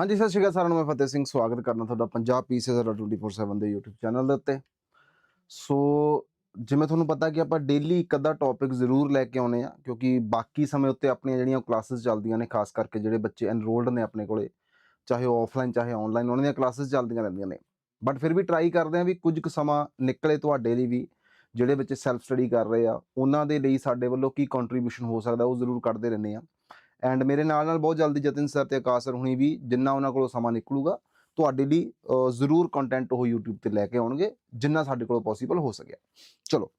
ਹਾਂਜੀ, ਸਤਿ ਸ਼੍ਰੀ ਅਕਾਲ ਸਾਰਿਆਂ ਨੂੰ, ਮੈਂ ਫਤਿਹ ਸਿੰਘ, ਸਵਾਗਤ ਕਰਨਾ ਤੁਹਾਡਾ ਪੰਜਾਬ ਪੀਸੀਐਸ 24/7 ਦੇ YouTube ਚੈਨਲ ਦੇ ਉੱਤੇ। ਸੋ, ਜਿਵੇਂ ਤੁਹਾਨੂੰ ਪਤਾ ਕਿ ਆਪਾਂ ਡੇਲੀ ਇੱਕ ਅੱਧਾ ਟੌਪਿਕ ਜ਼ਰੂਰ ਲੈ ਕੇ ਆਉਨੇ ਆ ਕਿਉਂਕਿ ਬਾਕੀ ਸਮੇਂ ਉੱਤੇ ਆਪਣੀਆਂ ਜਿਹੜੀਆਂ ਕਲਾਸਿਸ ਚੱਲਦੀਆਂ ਨੇ, ਖਾਸ ਕਰਕੇ ਜਿਹੜੇ ਬੱਚੇ ਐਨਰੋਲਡ ਨੇ ਆਪਣੇ ਕੋਲੇ, ਚਾਹੇ ਉਹ ਆਫਲਾਈਨ ਚਾਹੇ ਆਨਲਾਈਨ ਉਹਨਾਂ ਦੀਆਂ ਕਲਾਸਿਸ ਚੱਲਦੀਆਂ ਰਹਿੰਦੀਆਂ ਨੇ। ਬਟ ਫਿਰ ਵੀ ਟਰਾਈ ਕਰਦੇ ਆ ਵੀ ਕੁਝ ਕੁ ਸਮਾਂ ਨਿਕਲੇ ਤੁਹਾਡੇ ਲਈ ਵੀ, ਜਿਹੜੇ ਬੱਚੇ ਸੈਲਫ ਸਟੱਡੀ ਕਰ ਰਹੇ ਆ, ਉਹਨਾਂ ਦੇ ਲਈ ਸਾਡੇ ਵੱਲੋਂ ਕੀ ਕੰਟਰੀਬਿਊਸ਼ਨ ਹੋ ਸਕਦਾ, ਉਹ ਜ਼ਰੂਰ ਕੱਢਦੇ ਰਹਿੰਦੇ ਆ ਐਂਡ ਮੇਰੇ ਨਾਲ ਨਾਲ ਬਹੁਤ ਜਲਦੀ ਜਤਿਨ ਸਰ ਤੇ ਆਕਾਸ਼ ਸਰ ਹੁਣੀ ਵੀ ਜਿੰਨਾ ਉਹਨਾਂ ਕੋਲੋਂ ਸਮਾਂ ਨਿਕਲੂਗਾ, ਤੁਹਾਡੇ ਲਈ ਜ਼ਰੂਰ ਕੰਟੈਂਟ ਉਹ YouTube ਤੇ ਲੈ ਕੇ ਆਉਣਗੇ, ਜਿੰਨਾ ਸਾਡੇ ਕੋਲੋਂ ਪੋਸੀਬਲ ਹੋ ਸਕਿਆ। ਚਲੋ।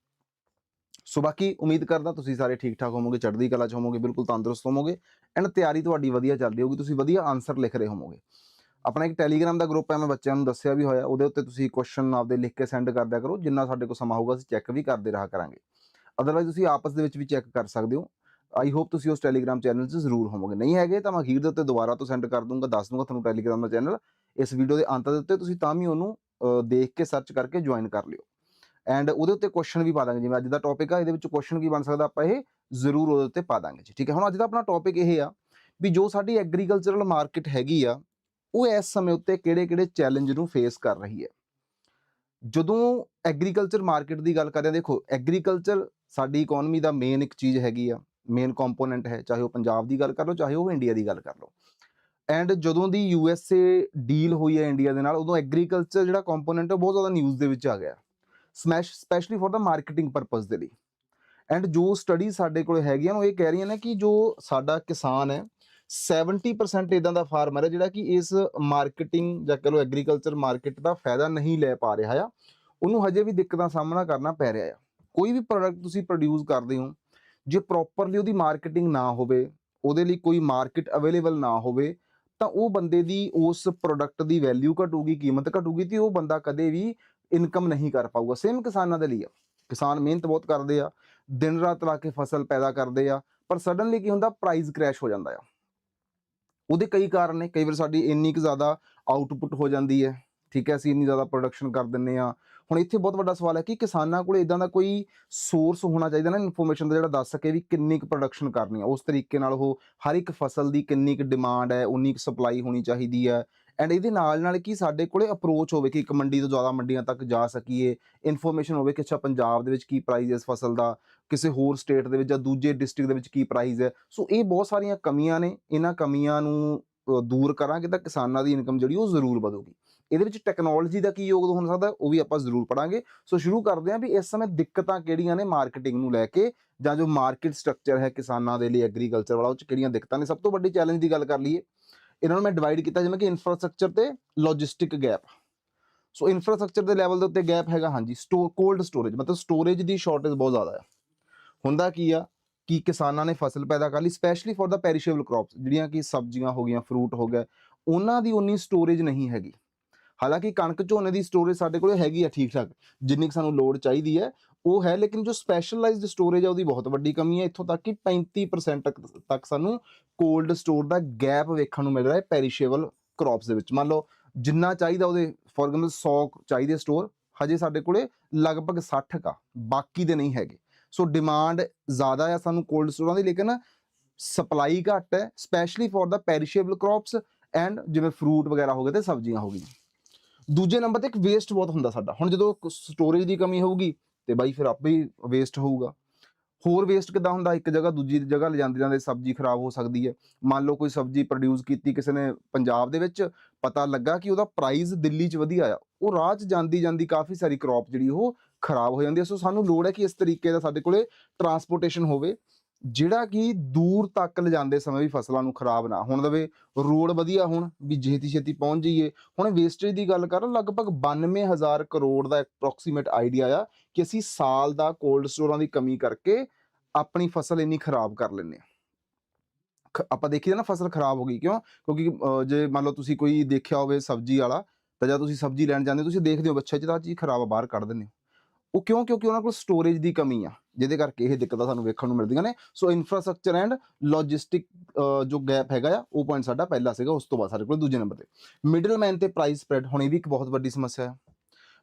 ਸੋ ਬਾਕੀ ਉਮੀਦ ਕਰਦਾ ਤੁਸੀਂ ਸਾਰੇ ਠੀਕ ਠਾਕ ਹੋਵੋਗੇ, ਚੜ੍ਹਦੀ ਕਲਾ ਚ ਹੋਵੋਗੇ, ਬਿਲਕੁਲ ਤੰਦਰੁਸਤ ਹੋਵੋਗੇ ਐਂਡ ਤਿਆਰੀ ਤੁਹਾਡੀ ਵਧੀਆ ਚੱਲਦੀ ਹੋਊਗੀ, ਤੁਸੀਂ ਵਧੀਆ ਆਨਸਰ ਲਿਖ ਰਹੇ ਹੋਵੋਗੇ। ਆਪਣਾ ਇੱਕ ਟੈਲੀਗ੍ਰਾਮ ਦਾ ਗਰੁੱਪ ਹੈ, ਮੈਂ ਬੱਚਿਆਂ ਨੂੰ ਦੱਸਿਆ ਵੀ ਹੋਇਆ, ਉਹਦੇ ਉੱਤੇ ਤੁਸੀਂ ਕੁਐਸਚਨ ਆਪਦੇ ਲਿਖ ਕੇ ਸੈਂਡ ਕਰਦਿਆ ਕਰੋ, ਜਿੰਨਾ ਸਾਡੇ ਕੋਲ ਸਮਾਂ ਹੋਊਗਾ, ਅਸੀਂ ਚੈੱਕ ਵੀ ਕਰਦੇ ਰਹਾ ਕਰਾਂਗੇ। ਅਦਰਵਾਈਜ਼ ਤੁਸੀਂ ਆਪਸ ਦੇ ਵਿੱਚ ਵੀ ਚੈੱਕ ਕਰ ਸਕਦੇ ਹੋ। ਆਈ ਹੋਪ ਤੁਸੀਂ ਉਸ ਟੈਲੀਗ੍ਰਾਮ ਚੈਨਲ 'ਚ ਜ਼ਰੂਰ ਹੋਵੋਗੇ। ਨਹੀਂ ਹੈਗੇ ਤਾਂ ਮੈਂ ਅਖੀਰ ਦੇ ਉੱਤੇ ਦੁਬਾਰਾ ਤੋਂ ਸੈਂਡ ਕਰ ਦੂੰਗਾ, ਦੱਸ ਦੂੰਗਾ ਤੁਹਾਨੂੰ ਟੈਲੀਗ੍ਰਾਮ ਦਾ ਚੈਨਲ ਇਸ ਵੀਡੀਓ ਦੇ ਅੰਤ ਦੇ ਉੱਤੇ ਤੁਸੀਂ ਤਾਂ ਵੀ ਉਹਨੂੰ ਦੇਖ ਕੇ ਸਰਚ ਕਰਕੇ ਜੁਆਇਨ ਕਰ ਲਿਓ। ਐਂਡ ਉਹਦੇ ਉੱਤੇ ਕੁਐਸਚਨ ਵੀ ਪਾ ਦਾਂਗੇ। ਜਿਵੇਂ ਅੱਜ ਦਾ ਟੌਪਿਕ ਆ, ਇਹਦੇ ਵਿੱਚ ਕੁਐਸਚਨ ਕੀ ਬਣ ਸਕਦਾ ਆਪਾਂ ਇਹ ਜ਼ਰੂਰ ਉਹਦੇ ਉੱਤੇ ਪਾ ਦਾਂਗੇ ਜੀ। ਠੀਕ ਹੈ, ਹੁਣ ਅੱਜ ਦਾ ਆਪਣਾ ਟੌਪਿਕ ਇਹ ਆ ਵੀ ਜੋ ਸਾਡੀ ਐਗਰੀਕਲਚਰਲ ਮਾਰਕੀਟ ਹੈਗੀ ਆ, ਉਹ ਇਸ ਸਮੇਂ ਉੱਤੇ ਕਿਹੜੇ-ਕਿਹੜੇ ਚੈਲੰਜ ਨੂੰ ਫੇਸ ਕਰ ਰਹੀ ਹੈ। ਜਦੋਂ ਐਗਰੀਕਲਚਰ ਮਾਰਕੀਟ ਦੀ ਗੱਲ ਕਰਦੇ ਆ ਦੇਖੋ ਐਗਰੀਕਲਚਰ ਸਾਡੀ ਇਕਨੋਮੀ ਦਾ ਮੇਨ ਇੱਕ ਚੀਜ਼ ਹੈਗੀ ਆ। ਮੇਨ ਕੰਪੋਨੈਂਟ ਹੈ, ਚਾਹੇ ਉਹ ਪੰਜਾਬ ਦੀ ਗੱਲ ਕਰ ਲਓ, ਚਾਹੇ ਉਹ ਇੰਡੀਆ ਦੀ ਗੱਲ ਕਰ ਲਓ। ਐਂਡ ਜਦੋਂ ਦੀ ਯੂ ਐਸ ਏ ਡੀਲ ਹੋਈ ਹੈ ਇੰਡੀਆ ਦੇ ਨਾਲ, ਉਦੋਂ ਐਗਰੀਕਲਚਰ ਜਿਹੜਾ ਕੰਪੋਨੈਂਟ ਹੈ ਬਹੁਤ ਜ਼ਿਆਦਾ ਨਿਊਜ਼ ਦੇ ਵਿੱਚ ਆ ਗਿਆ। Smash specially for the marketing purpose ਦੇ ਲਈ। ਐਂਡ ਜੋ ਸਟੱਡੀ ਸਾਡੇ ਕੋਲ ਹੈਗੀਆਂ ਉਹ ਇਹ ਕਹਿ ਰਹੀਆਂ ਨੇ ਕਿ ਜੋ ਸਾਡਾ ਕਿਸਾਨ ਹੈ 70% ਇਦਾਂ ਦਾ ਫਾਰਮਰ ਹੈ, ਜਿਹੜਾ ਕਿ ਇਸ ਮਾਰਕੀਟਿੰਗ ਜਾਂ ਕਹ ਲਓ ਐਗਰੀਕਲਚਰ ਮਾਰਕੀਟ ਦਾ ਫਾਇਦਾ ਨਹੀਂ ਲੈ ਪਾ ਰਿਹਾ ਆ। ਉਹਨੂੰ ਹਜੇ ਵੀ ਦਿੱਕਤਾਂ ਦਾ ਸਾਹਮਣਾ ਕਰਨਾ ਪੈ ਰਿਹਾ ਆ। ਕੋਈ ਵੀ ਪ੍ਰੋਡਕਟ ਤੁਸੀਂ ਪ੍ਰੋਡਿਊਸ ਕਰਦੇ ਹੋ ਜੇ ਪ੍ਰੋਪਰਲੀ ਉਹਦੀ ਮਾਰਕੀਟਿੰਗ ਨਾ ਹੋਵੇ, ਉਹਦੇ ਲਈ ਕੋਈ ਮਾਰਕੀਟ ਅਵੇਲੇਬਲ ਨਾ ਹੋਵੇ, ਤਾਂ ਉਹ ਬੰਦੇ ਦੀ ਉਸ ਪ੍ਰੋਡਕਟ ਦੀ ਵੈਲਿਊ ਘਟੂਗੀ, ਕੀਮਤ ਘਟੂਗੀ ਤੇ ਉਹ ਬੰਦਾ ਕਦੇ ਵੀ ਇਨਕਮ ਨਹੀਂ ਕਰ ਪਾਊਗਾ। ਸੇਮ ਕਿਸਾਨਾਂ ਦੇ ਲਈ ਆ। ਕਿਸਾਨ ਮਿਹਨਤ ਬਹੁਤ ਕਰਦੇ ਆ, ਦਿਨ ਰਾਤ ਲਾ ਕੇ ਫਸਲ ਪੈਦਾ ਕਰਦੇ ਆ, ਪਰ ਸਡਨਲੀ ਕੀ ਹੁੰਦਾ ਪ੍ਰਾਈਸ ਕ੍ਰੈਸ਼ ਹੋ ਜਾਂਦਾ ਆ। ਉਹਦੇ ਕਈ ਕਾਰਨ ਨੇ, ਕਈ ਵਾਰ ਸਾਡੀ ਇੰਨੀ ਕੁ ਜ਼ਿਆਦਾ ਆਊਟਪੁੱਟ ਹੋ ਜਾਂਦੀ ਹੈ। ਠੀਕ ਹੈ, ਅਸੀਂ ਇੰਨੀ ਜ਼ਿਆਦਾ ਪ੍ਰੋਡਕਸ਼ਨ ਕਰ ਦਿੰਨੇ ਆ ਹੁਣ ਇੱਥੇ ਬਹੁਤ ਵੱਡਾ ਸਵਾਲ ਹੈ ਕਿ ਕਿਸਾਨਾਂ ਕੋਲ ਇਦਾਂ ਦਾ ਕੋਈ ਸੋਰਸ ਹੋਣਾ ਚਾਹੀਦਾ ਨਾ ਇਨਫੋਰਮੇਸ਼ਨ ਦਾ ਜਿਹੜਾ ਦੱਸ ਸਕੇ ਵੀ ਕਿੰਨੀ ਕੁ ਪ੍ਰੋਡਕਸ਼ਨ ਕਰਨੀ ਆ ਉਸ ਤਰੀਕੇ ਨਾਲ ਉਹ ਹਰ ਇੱਕ ਫਸਲ ਦੀ ਕਿੰਨੀ ਕੁ ਡਿਮਾਂਡ ਹੈ, ਉਨੀ ਕੁ ਸਪਲਾਈ ਹੋਣੀ ਚਾਹੀਦੀ ਹੈ। ਐਂਡ ਇਹਦੇ ਨਾਲ ਨਾਲ ਕੀ ਸਾਡੇ ਕੋਲੇ ਅਪਰੋਚ ਹੋਵੇ ਕਿ ਇੱਕ ਮੰਡੀ ਤੋਂ ਜ਼ਿਆਦਾ ਮੰਡੀਆਂ ਤੱਕ ਜਾ ਸਕੀਏ। ਇਨਫੋਰਮੇਸ਼ਨ ਹੋਵੇ ਕਿ ਅੱਛਾ ਪੰਜਾਬ ਦੇ ਵਿੱਚ ਕੀ ਪ੍ਰਾਈਸ ਹੈ ਇਸ ਫਸਲ ਦਾ, ਕਿਸੇ ਹੋਰ ਸਟੇਟ ਦੇ ਵਿੱਚ ਜਾਂ ਦੂਜੇ ਡਿਸਟ੍ਰਿਕਟ ਦੇ ਵਿੱਚ ਕੀ ਪ੍ਰਾਈਸ ਹੈ। ਸੋ ਇਹ ਬਹੁਤ ਸਾਰੀਆਂ ਕਮੀਆਂ ਨੇ, ਇਹਨਾਂ ਕਮੀਆਂ ਨੂੰ ਦੂਰ ਕਰਾਂਗੇ ਤਾਂ ਕਿਸਾਨਾਂ ਦੀ ਇਨਕਮ ਜਿਹੜੀ ਉਹ ਜ਼ਰੂਰ ਵਧੂਗੀ। ਇਹਦੇ ਵਿੱਚ ਟੈਕਨੋਲੋਜੀ ਦਾ ਕੀ ਯੋਗਦਾਨ ਹੋ ਸਕਦਾ, ਉਹ ਵੀ ਆਪਾਂ ਜ਼ਰੂਰ ਪੜਾਂਗੇ ਸੋ ਸ਼ੁਰੂ ਕਰਦੇ ਹਾਂ ਵੀ ਇਸ ਸਮੇਂ ਦਿੱਕਤਾਂ ਕਿਹੜੀਆਂ ਨੇ ਮਾਰਕੀਟਿੰਗ ਨੂੰ ਲੈ ਕੇ, ਜਾਂ ਜੋ ਮਾਰਕੀਟ ਸਟਰਕਚਰ ਹੈ ਕਿਸਾਨਾਂ ਦੇ ਲਈ ਐਗਰੀਕਲਚਰ ਵਾਲਾ, ਉਹ ਚ ਕਿਹੜੀਆਂ ਦਿੱਕਤਾਂ ਨੇ? ਸਭ ਤੋਂ ਵੱਡੀ ਚੈਲੰਜ ਦੀ ਗੱਲ ਕਰ ਲਈਏ। ਇਹਨਾਂ ਨੂੰ ਮੈਂ ਡਿਵਾਈਡ ਕੀਤਾ, ਜਿਵੇਂ ਕਿ ਇਨਫਰਾਸਟ੍ਰਕਚਰ ਤੇ ਲੌਜਿਸਟਿਕ ਗੈਪ ਸੋ ਇਨਫਰਾਸਟ੍ਰਕਚਰ ਦੇ ਲੈਵਲ ਦੇ ਉੱਤੇ ਗੈਪ ਹੈਗਾ, ਹਾਂਜੀ ਸਟੋਰ ਕੋਲਡ ਸਟੋਰੇਜ ਮਤਲਬ ਸਟੋਰੇਜ ਦੀ ਸ਼ਾਰਟੇਜ ਬਹੁਤ ਜ਼ਿਆਦਾ ਹੈ ਹੁੰਦਾ ਕੀ ਆ? ਕਿ ਕਿਸਾਨਾਂ ਨੇ ਫਸਲ ਪੈਦਾ ਕਰ ਲਈ specially for the perishable crops ਜਿਹੜੀਆਂ ਕਿ ਸਬਜ਼ੀਆਂ ਹੋ ਗਈਆਂ ਫਰੂਟ ਹੋ ਗਿਆ, ਉਹਨਾਂ ਦੀ ਉਨੀ ਸਟੋਰੇਜ ਨਹੀਂ ਹੈਗੀ। ਹਾਲਾਂਕਿ ਕਣਕ ਝੋਨੇ ਦੀ ਸਟੋਰੇਜ ਸਾਡੇ ਕੋਲ ਹੈਗੀ ਆ ਠੀਕ ਠਾਕ ਜਿੰਨੀ ਕੁ ਸਾਨੂੰ ਲੋਡ ਚਾਹੀਦੀ ਹੈ, ਉਹ ਹੈ, ਲੇਕਿਨ ਜੋ ਸਪੈਸ਼ਲਾਈਜ਼ਡ ਸਟੋਰੇਜ ਹੈ ਉਹਦੀ ਬਹੁਤ ਵੱਡੀ ਕਮੀ ਹੈ, ਇੱਥੋਂ ਤੱਕ ਕਿ 35% ਤੱਕ ਤੱਕ ਸਾਨੂੰ ਕੋਲਡ ਸਟੋਰ ਦਾ ਗੈਪ ਵੇਖਣ ਨੂੰ ਮਿਲ ਰਿਹਾ ਹੈ ਪੈਰੀਸ਼ੇਬਲ ਕ੍ਰੌਪਸ ਦੇ ਵਿੱਚ। ਮੰਨ ਲਓ, ਜਿੰਨਾ ਚਾਹੀਦਾ ਉਹਦੇ ਫੋਰ ਐਗਜ਼ਾਮਪਲ 100 ਚਾਹੀਦੇ ਸਟੋਰ ਹਜੇ ਸਾਡੇ ਕੋਲੇ ਲਗਭਗ 60 ਕਾ ਬਾਕੀ ਦੇ ਨਹੀਂ ਹੈਗੇ। ਸੋ ਡਿਮਾਂਡ ਜ਼ਿਆਦਾ ਆ ਸਾਨੂੰ ਕੋਲਡ ਸਟੋਰਾਂ ਦੀ, ਲੇਕਿਨ ਸਪਲਾਈ ਘੱਟ ਹੈ specially for the perishable crops and ਜਿਵੇਂ ਫਰੂਟ ਵਗੈਰਾ ਹੋ ਗਏ ਤੇ ਸਬਜ਼ੀਆਂ ਹੋ ਗਈਆਂ। ਦੂਜੇ ਨੰਬਰ ਤੇ ਇੱਕ ਵੇਸਟ ਬਹੁਤ ਹੁੰਦਾ ਸਾਡਾ। ਹੁਣ ਜਦੋਂ ਸਟੋਰੇਜ ਦੀ ਕਮੀ ਹੋਊਗੀ, ਤੇ ਬਾਈ ਫਿਰ ਆਪੇ ਹੀ ਵੇਸਟ ਹੋਊਗਾ। ਹੋਰ ਵੇਸਟ ਕਿੱਦਾਂ ਹੁੰਦਾ? ਇੱਕ ਜਗ੍ਹਾ ਦੂਜੀ ਜਗ੍ਹਾ ਲਿਜਾਂਦੇ ਜਾਂਦੇ ਸਬਜ਼ੀ ਖਰਾਬ ਹੋ ਸਕਦੀ ਹੈ। ਮੰਨ ਲਓ ਕੋਈ ਸਬਜ਼ੀ ਪ੍ਰੋਡਿਊਸ ਕੀਤੀ ਕਿਸੇ ਨੇ ਪੰਜਾਬ ਦੇ ਵਿੱਚ, ਪਤਾ ਲੱਗਾ ਕਿ ਉਹਦਾ ਪ੍ਰਾਈਸ ਦਿੱਲੀ 'ਚ ਵਧੀਆ ਆ। ਉਹ ਰਾਹ 'ਚ ਜਾਂਦੀ ਜਾਂਦੀ ਕਾਫੀ ਸਾਰੀ ਕ੍ਰੌਪ ਜਿਹੜੀ ਉਹ ਖਰਾਬ ਹੋ ਜਾਂਦੀ ਹੈ। ਸੋ ਸਾਨੂੰ ਲੋੜ ਹੈ ਕਿ ਇਸ ਤਰੀਕੇ ਦਾ ਸਾਡੇ ਕੋਲੇ ਟਰਾਂਸਪੋਰਟੇਸ਼ਨ ਹੋਵੇ। ਜਿਹੜਾ ਕਿ ਦੂਰ ਤੱਕ ਲਿਜਾਂਦੇ ਸਮੇਂ ਵੀ ਫਸਲਾਂ ਨੂੰ ਖਰਾਬ ਨਾ, ਹੋਣ ਦੇਵੇ ਰੋਡ ਵਧੀਆ ਹੋਣ ਵੀ ਛੇਤੀ ਛੇਤੀ ਪਹੁੰਚ ਜਾਈਏ। ਹੁਣ ਵੇਸਟੇਜ ਦੀ ਗੱਲ ਕਰ, ਲਗਭਗ 92000 ਕਰੋੜ ਦਾ ਐਪਰੋਕਸੀਮੇਟ ਆਈਡੀਆ ਆ ਕਿ ਅਸੀਂ ਸਾਲ ਦਾ ਕੋਲਡ ਸਟੋਰਾਂ ਦੀ ਕਮੀ ਕਰਕੇ ਆਪਣੀ ਫਸਲ ਇੰਨੀ ਖਰਾਬ ਕਰ ਲੈਂਦੇ ਹਾਂ। ਖ- ਆਪਾਂ ਦੇਖੀਏ ਨਾ ਫਸਲ ਖਰਾਬ ਹੋ ਗਈ ਕਿਉਂ? ਕਿਉਂਕਿ ਜੇ ਮੰਨ ਲਓ ਤੁਸੀਂ ਕੋਈ ਦੇਖਿਆ ਹੋਵੇ ਸਬਜ਼ੀ ਵਾਲਾ, ਤਾਂ ਜਦ ਤੁਸੀਂ ਸਬਜ਼ੀ ਲੈਣ ਜਾਂਦੇ ਹੋ, ਤੁਸੀਂ ਦੇਖਦੇ ਹੋ ਬੱਚਾ ਜਿਹਦਾ ਚੀਜ਼ ਖਰਾਬ ਆ, ਬਾਹਰ ਕੱਢ ਦਿੰਦੇ ਹੋ। ਉਹ ਕਿਉਂ? ਕਿਉਂਕਿ ਉਹਨਾਂ ਕੋਲ ਸਟੋਰੇਜ ਦੀ ਕਮੀ ਆ, ਜਿਹਦੇ ਕਰਕੇ ਇਹ ਦਿੱਕਤਾਂ ਸਾਨੂੰ ਵੇਖਣ ਨੂੰ ਮਿਲਦੀਆਂ ਨੇ। ਸੋ ਇਨਫਰਾਸਟ੍ਰਕਚਰ ਐਂਡ ਲੌਜਿਸਟਿਕ ਜੋ ਗੈਪ ਹੈਗਾ ਆ, ਉਹ ਪੁਆਇੰਟ ਸਾਡਾ ਪਹਿਲਾ ਸੀਗਾ, ਉਸ ਤੋਂ ਬਾਅਦ ਸਾਡੇ ਕੋਲ ਦੂਜੇ ਨੰਬਰ ਤੇ। ਮਿਡਲਮੈਨ ਤੇ ਪ੍ਰਾਈਸ ਸਪਰੈਡ ਹੁਣ ਇਹ ਵੀ ਇੱਕ ਬਹੁਤ ਵੱਡੀ ਸਮੱਸਿਆ ਹੈ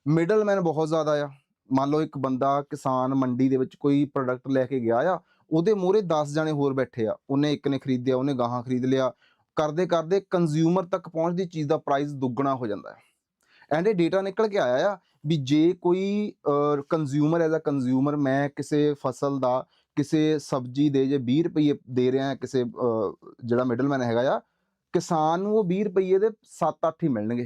ਮਿਡਲਮੈਨ ਬਹੁਤ ਜ਼ਿਆਦਾ ਆ। ਮੰਨ ਲਓ ਇੱਕ ਬੰਦਾ ਕਿਸਾਨ ਮੰਡੀ ਦੇ ਵਿੱਚ ਕੋਈ ਪ੍ਰੋਡਕਟ ਲੈ ਕੇ ਗਿਆ ਆ, ਉਹਦੇ ਮੂਹਰੇ 10 ਜਣੇ ਹੋਰ ਬੈਠੇ ਆ। ਉਹਨੇ ਇੱਕ ਨੇ ਖਰੀਦਿਆ, ਉਹਨੇ ਗਾਹਾਂ ਖਰੀਦ ਲਿਆ। ਕਰਦੇ ਕਰਦੇ ਕੰਜ਼ਿਊਮਰ ਤੱਕ ਪਹੁੰਚਦੀ ਚੀਜ਼ ਦਾ ਪ੍ਰਾਈਸ ਦੁੱਗਣਾ ਹੋ ਜਾਂਦਾ ਹੈ ਐਂਡ ਇਹ ਡੇਟਾ ਨਿਕਲ ਕੇ ਆਇਆ ਆ ਵੀ ਜੇ ਕੋਈ ਕੰਜ਼ਿਊਮਰ ਐਜ਼ ਅ ਕੰਜ਼ਿਊਮਰ ਮੈਂ ਕਿਸੇ ਫਸਲ ਦਾ ਕਿਸੇ ਸਬਜ਼ੀ ਦੇ ਜੇ 20 ਰੁਪਏ ਦੇ ਰਿਹਾ ਕਿਸੇ ਜਿਹੜਾ ਮਿਡਲਮੈਨ ਹੈਗਾ ਆ, ਕਿਸਾਨ ਨੂੰ ਉਹ 20 ਰੁਪਏ ਦੇ 7-8 ਹੀ ਮਿਲਣਗੇ।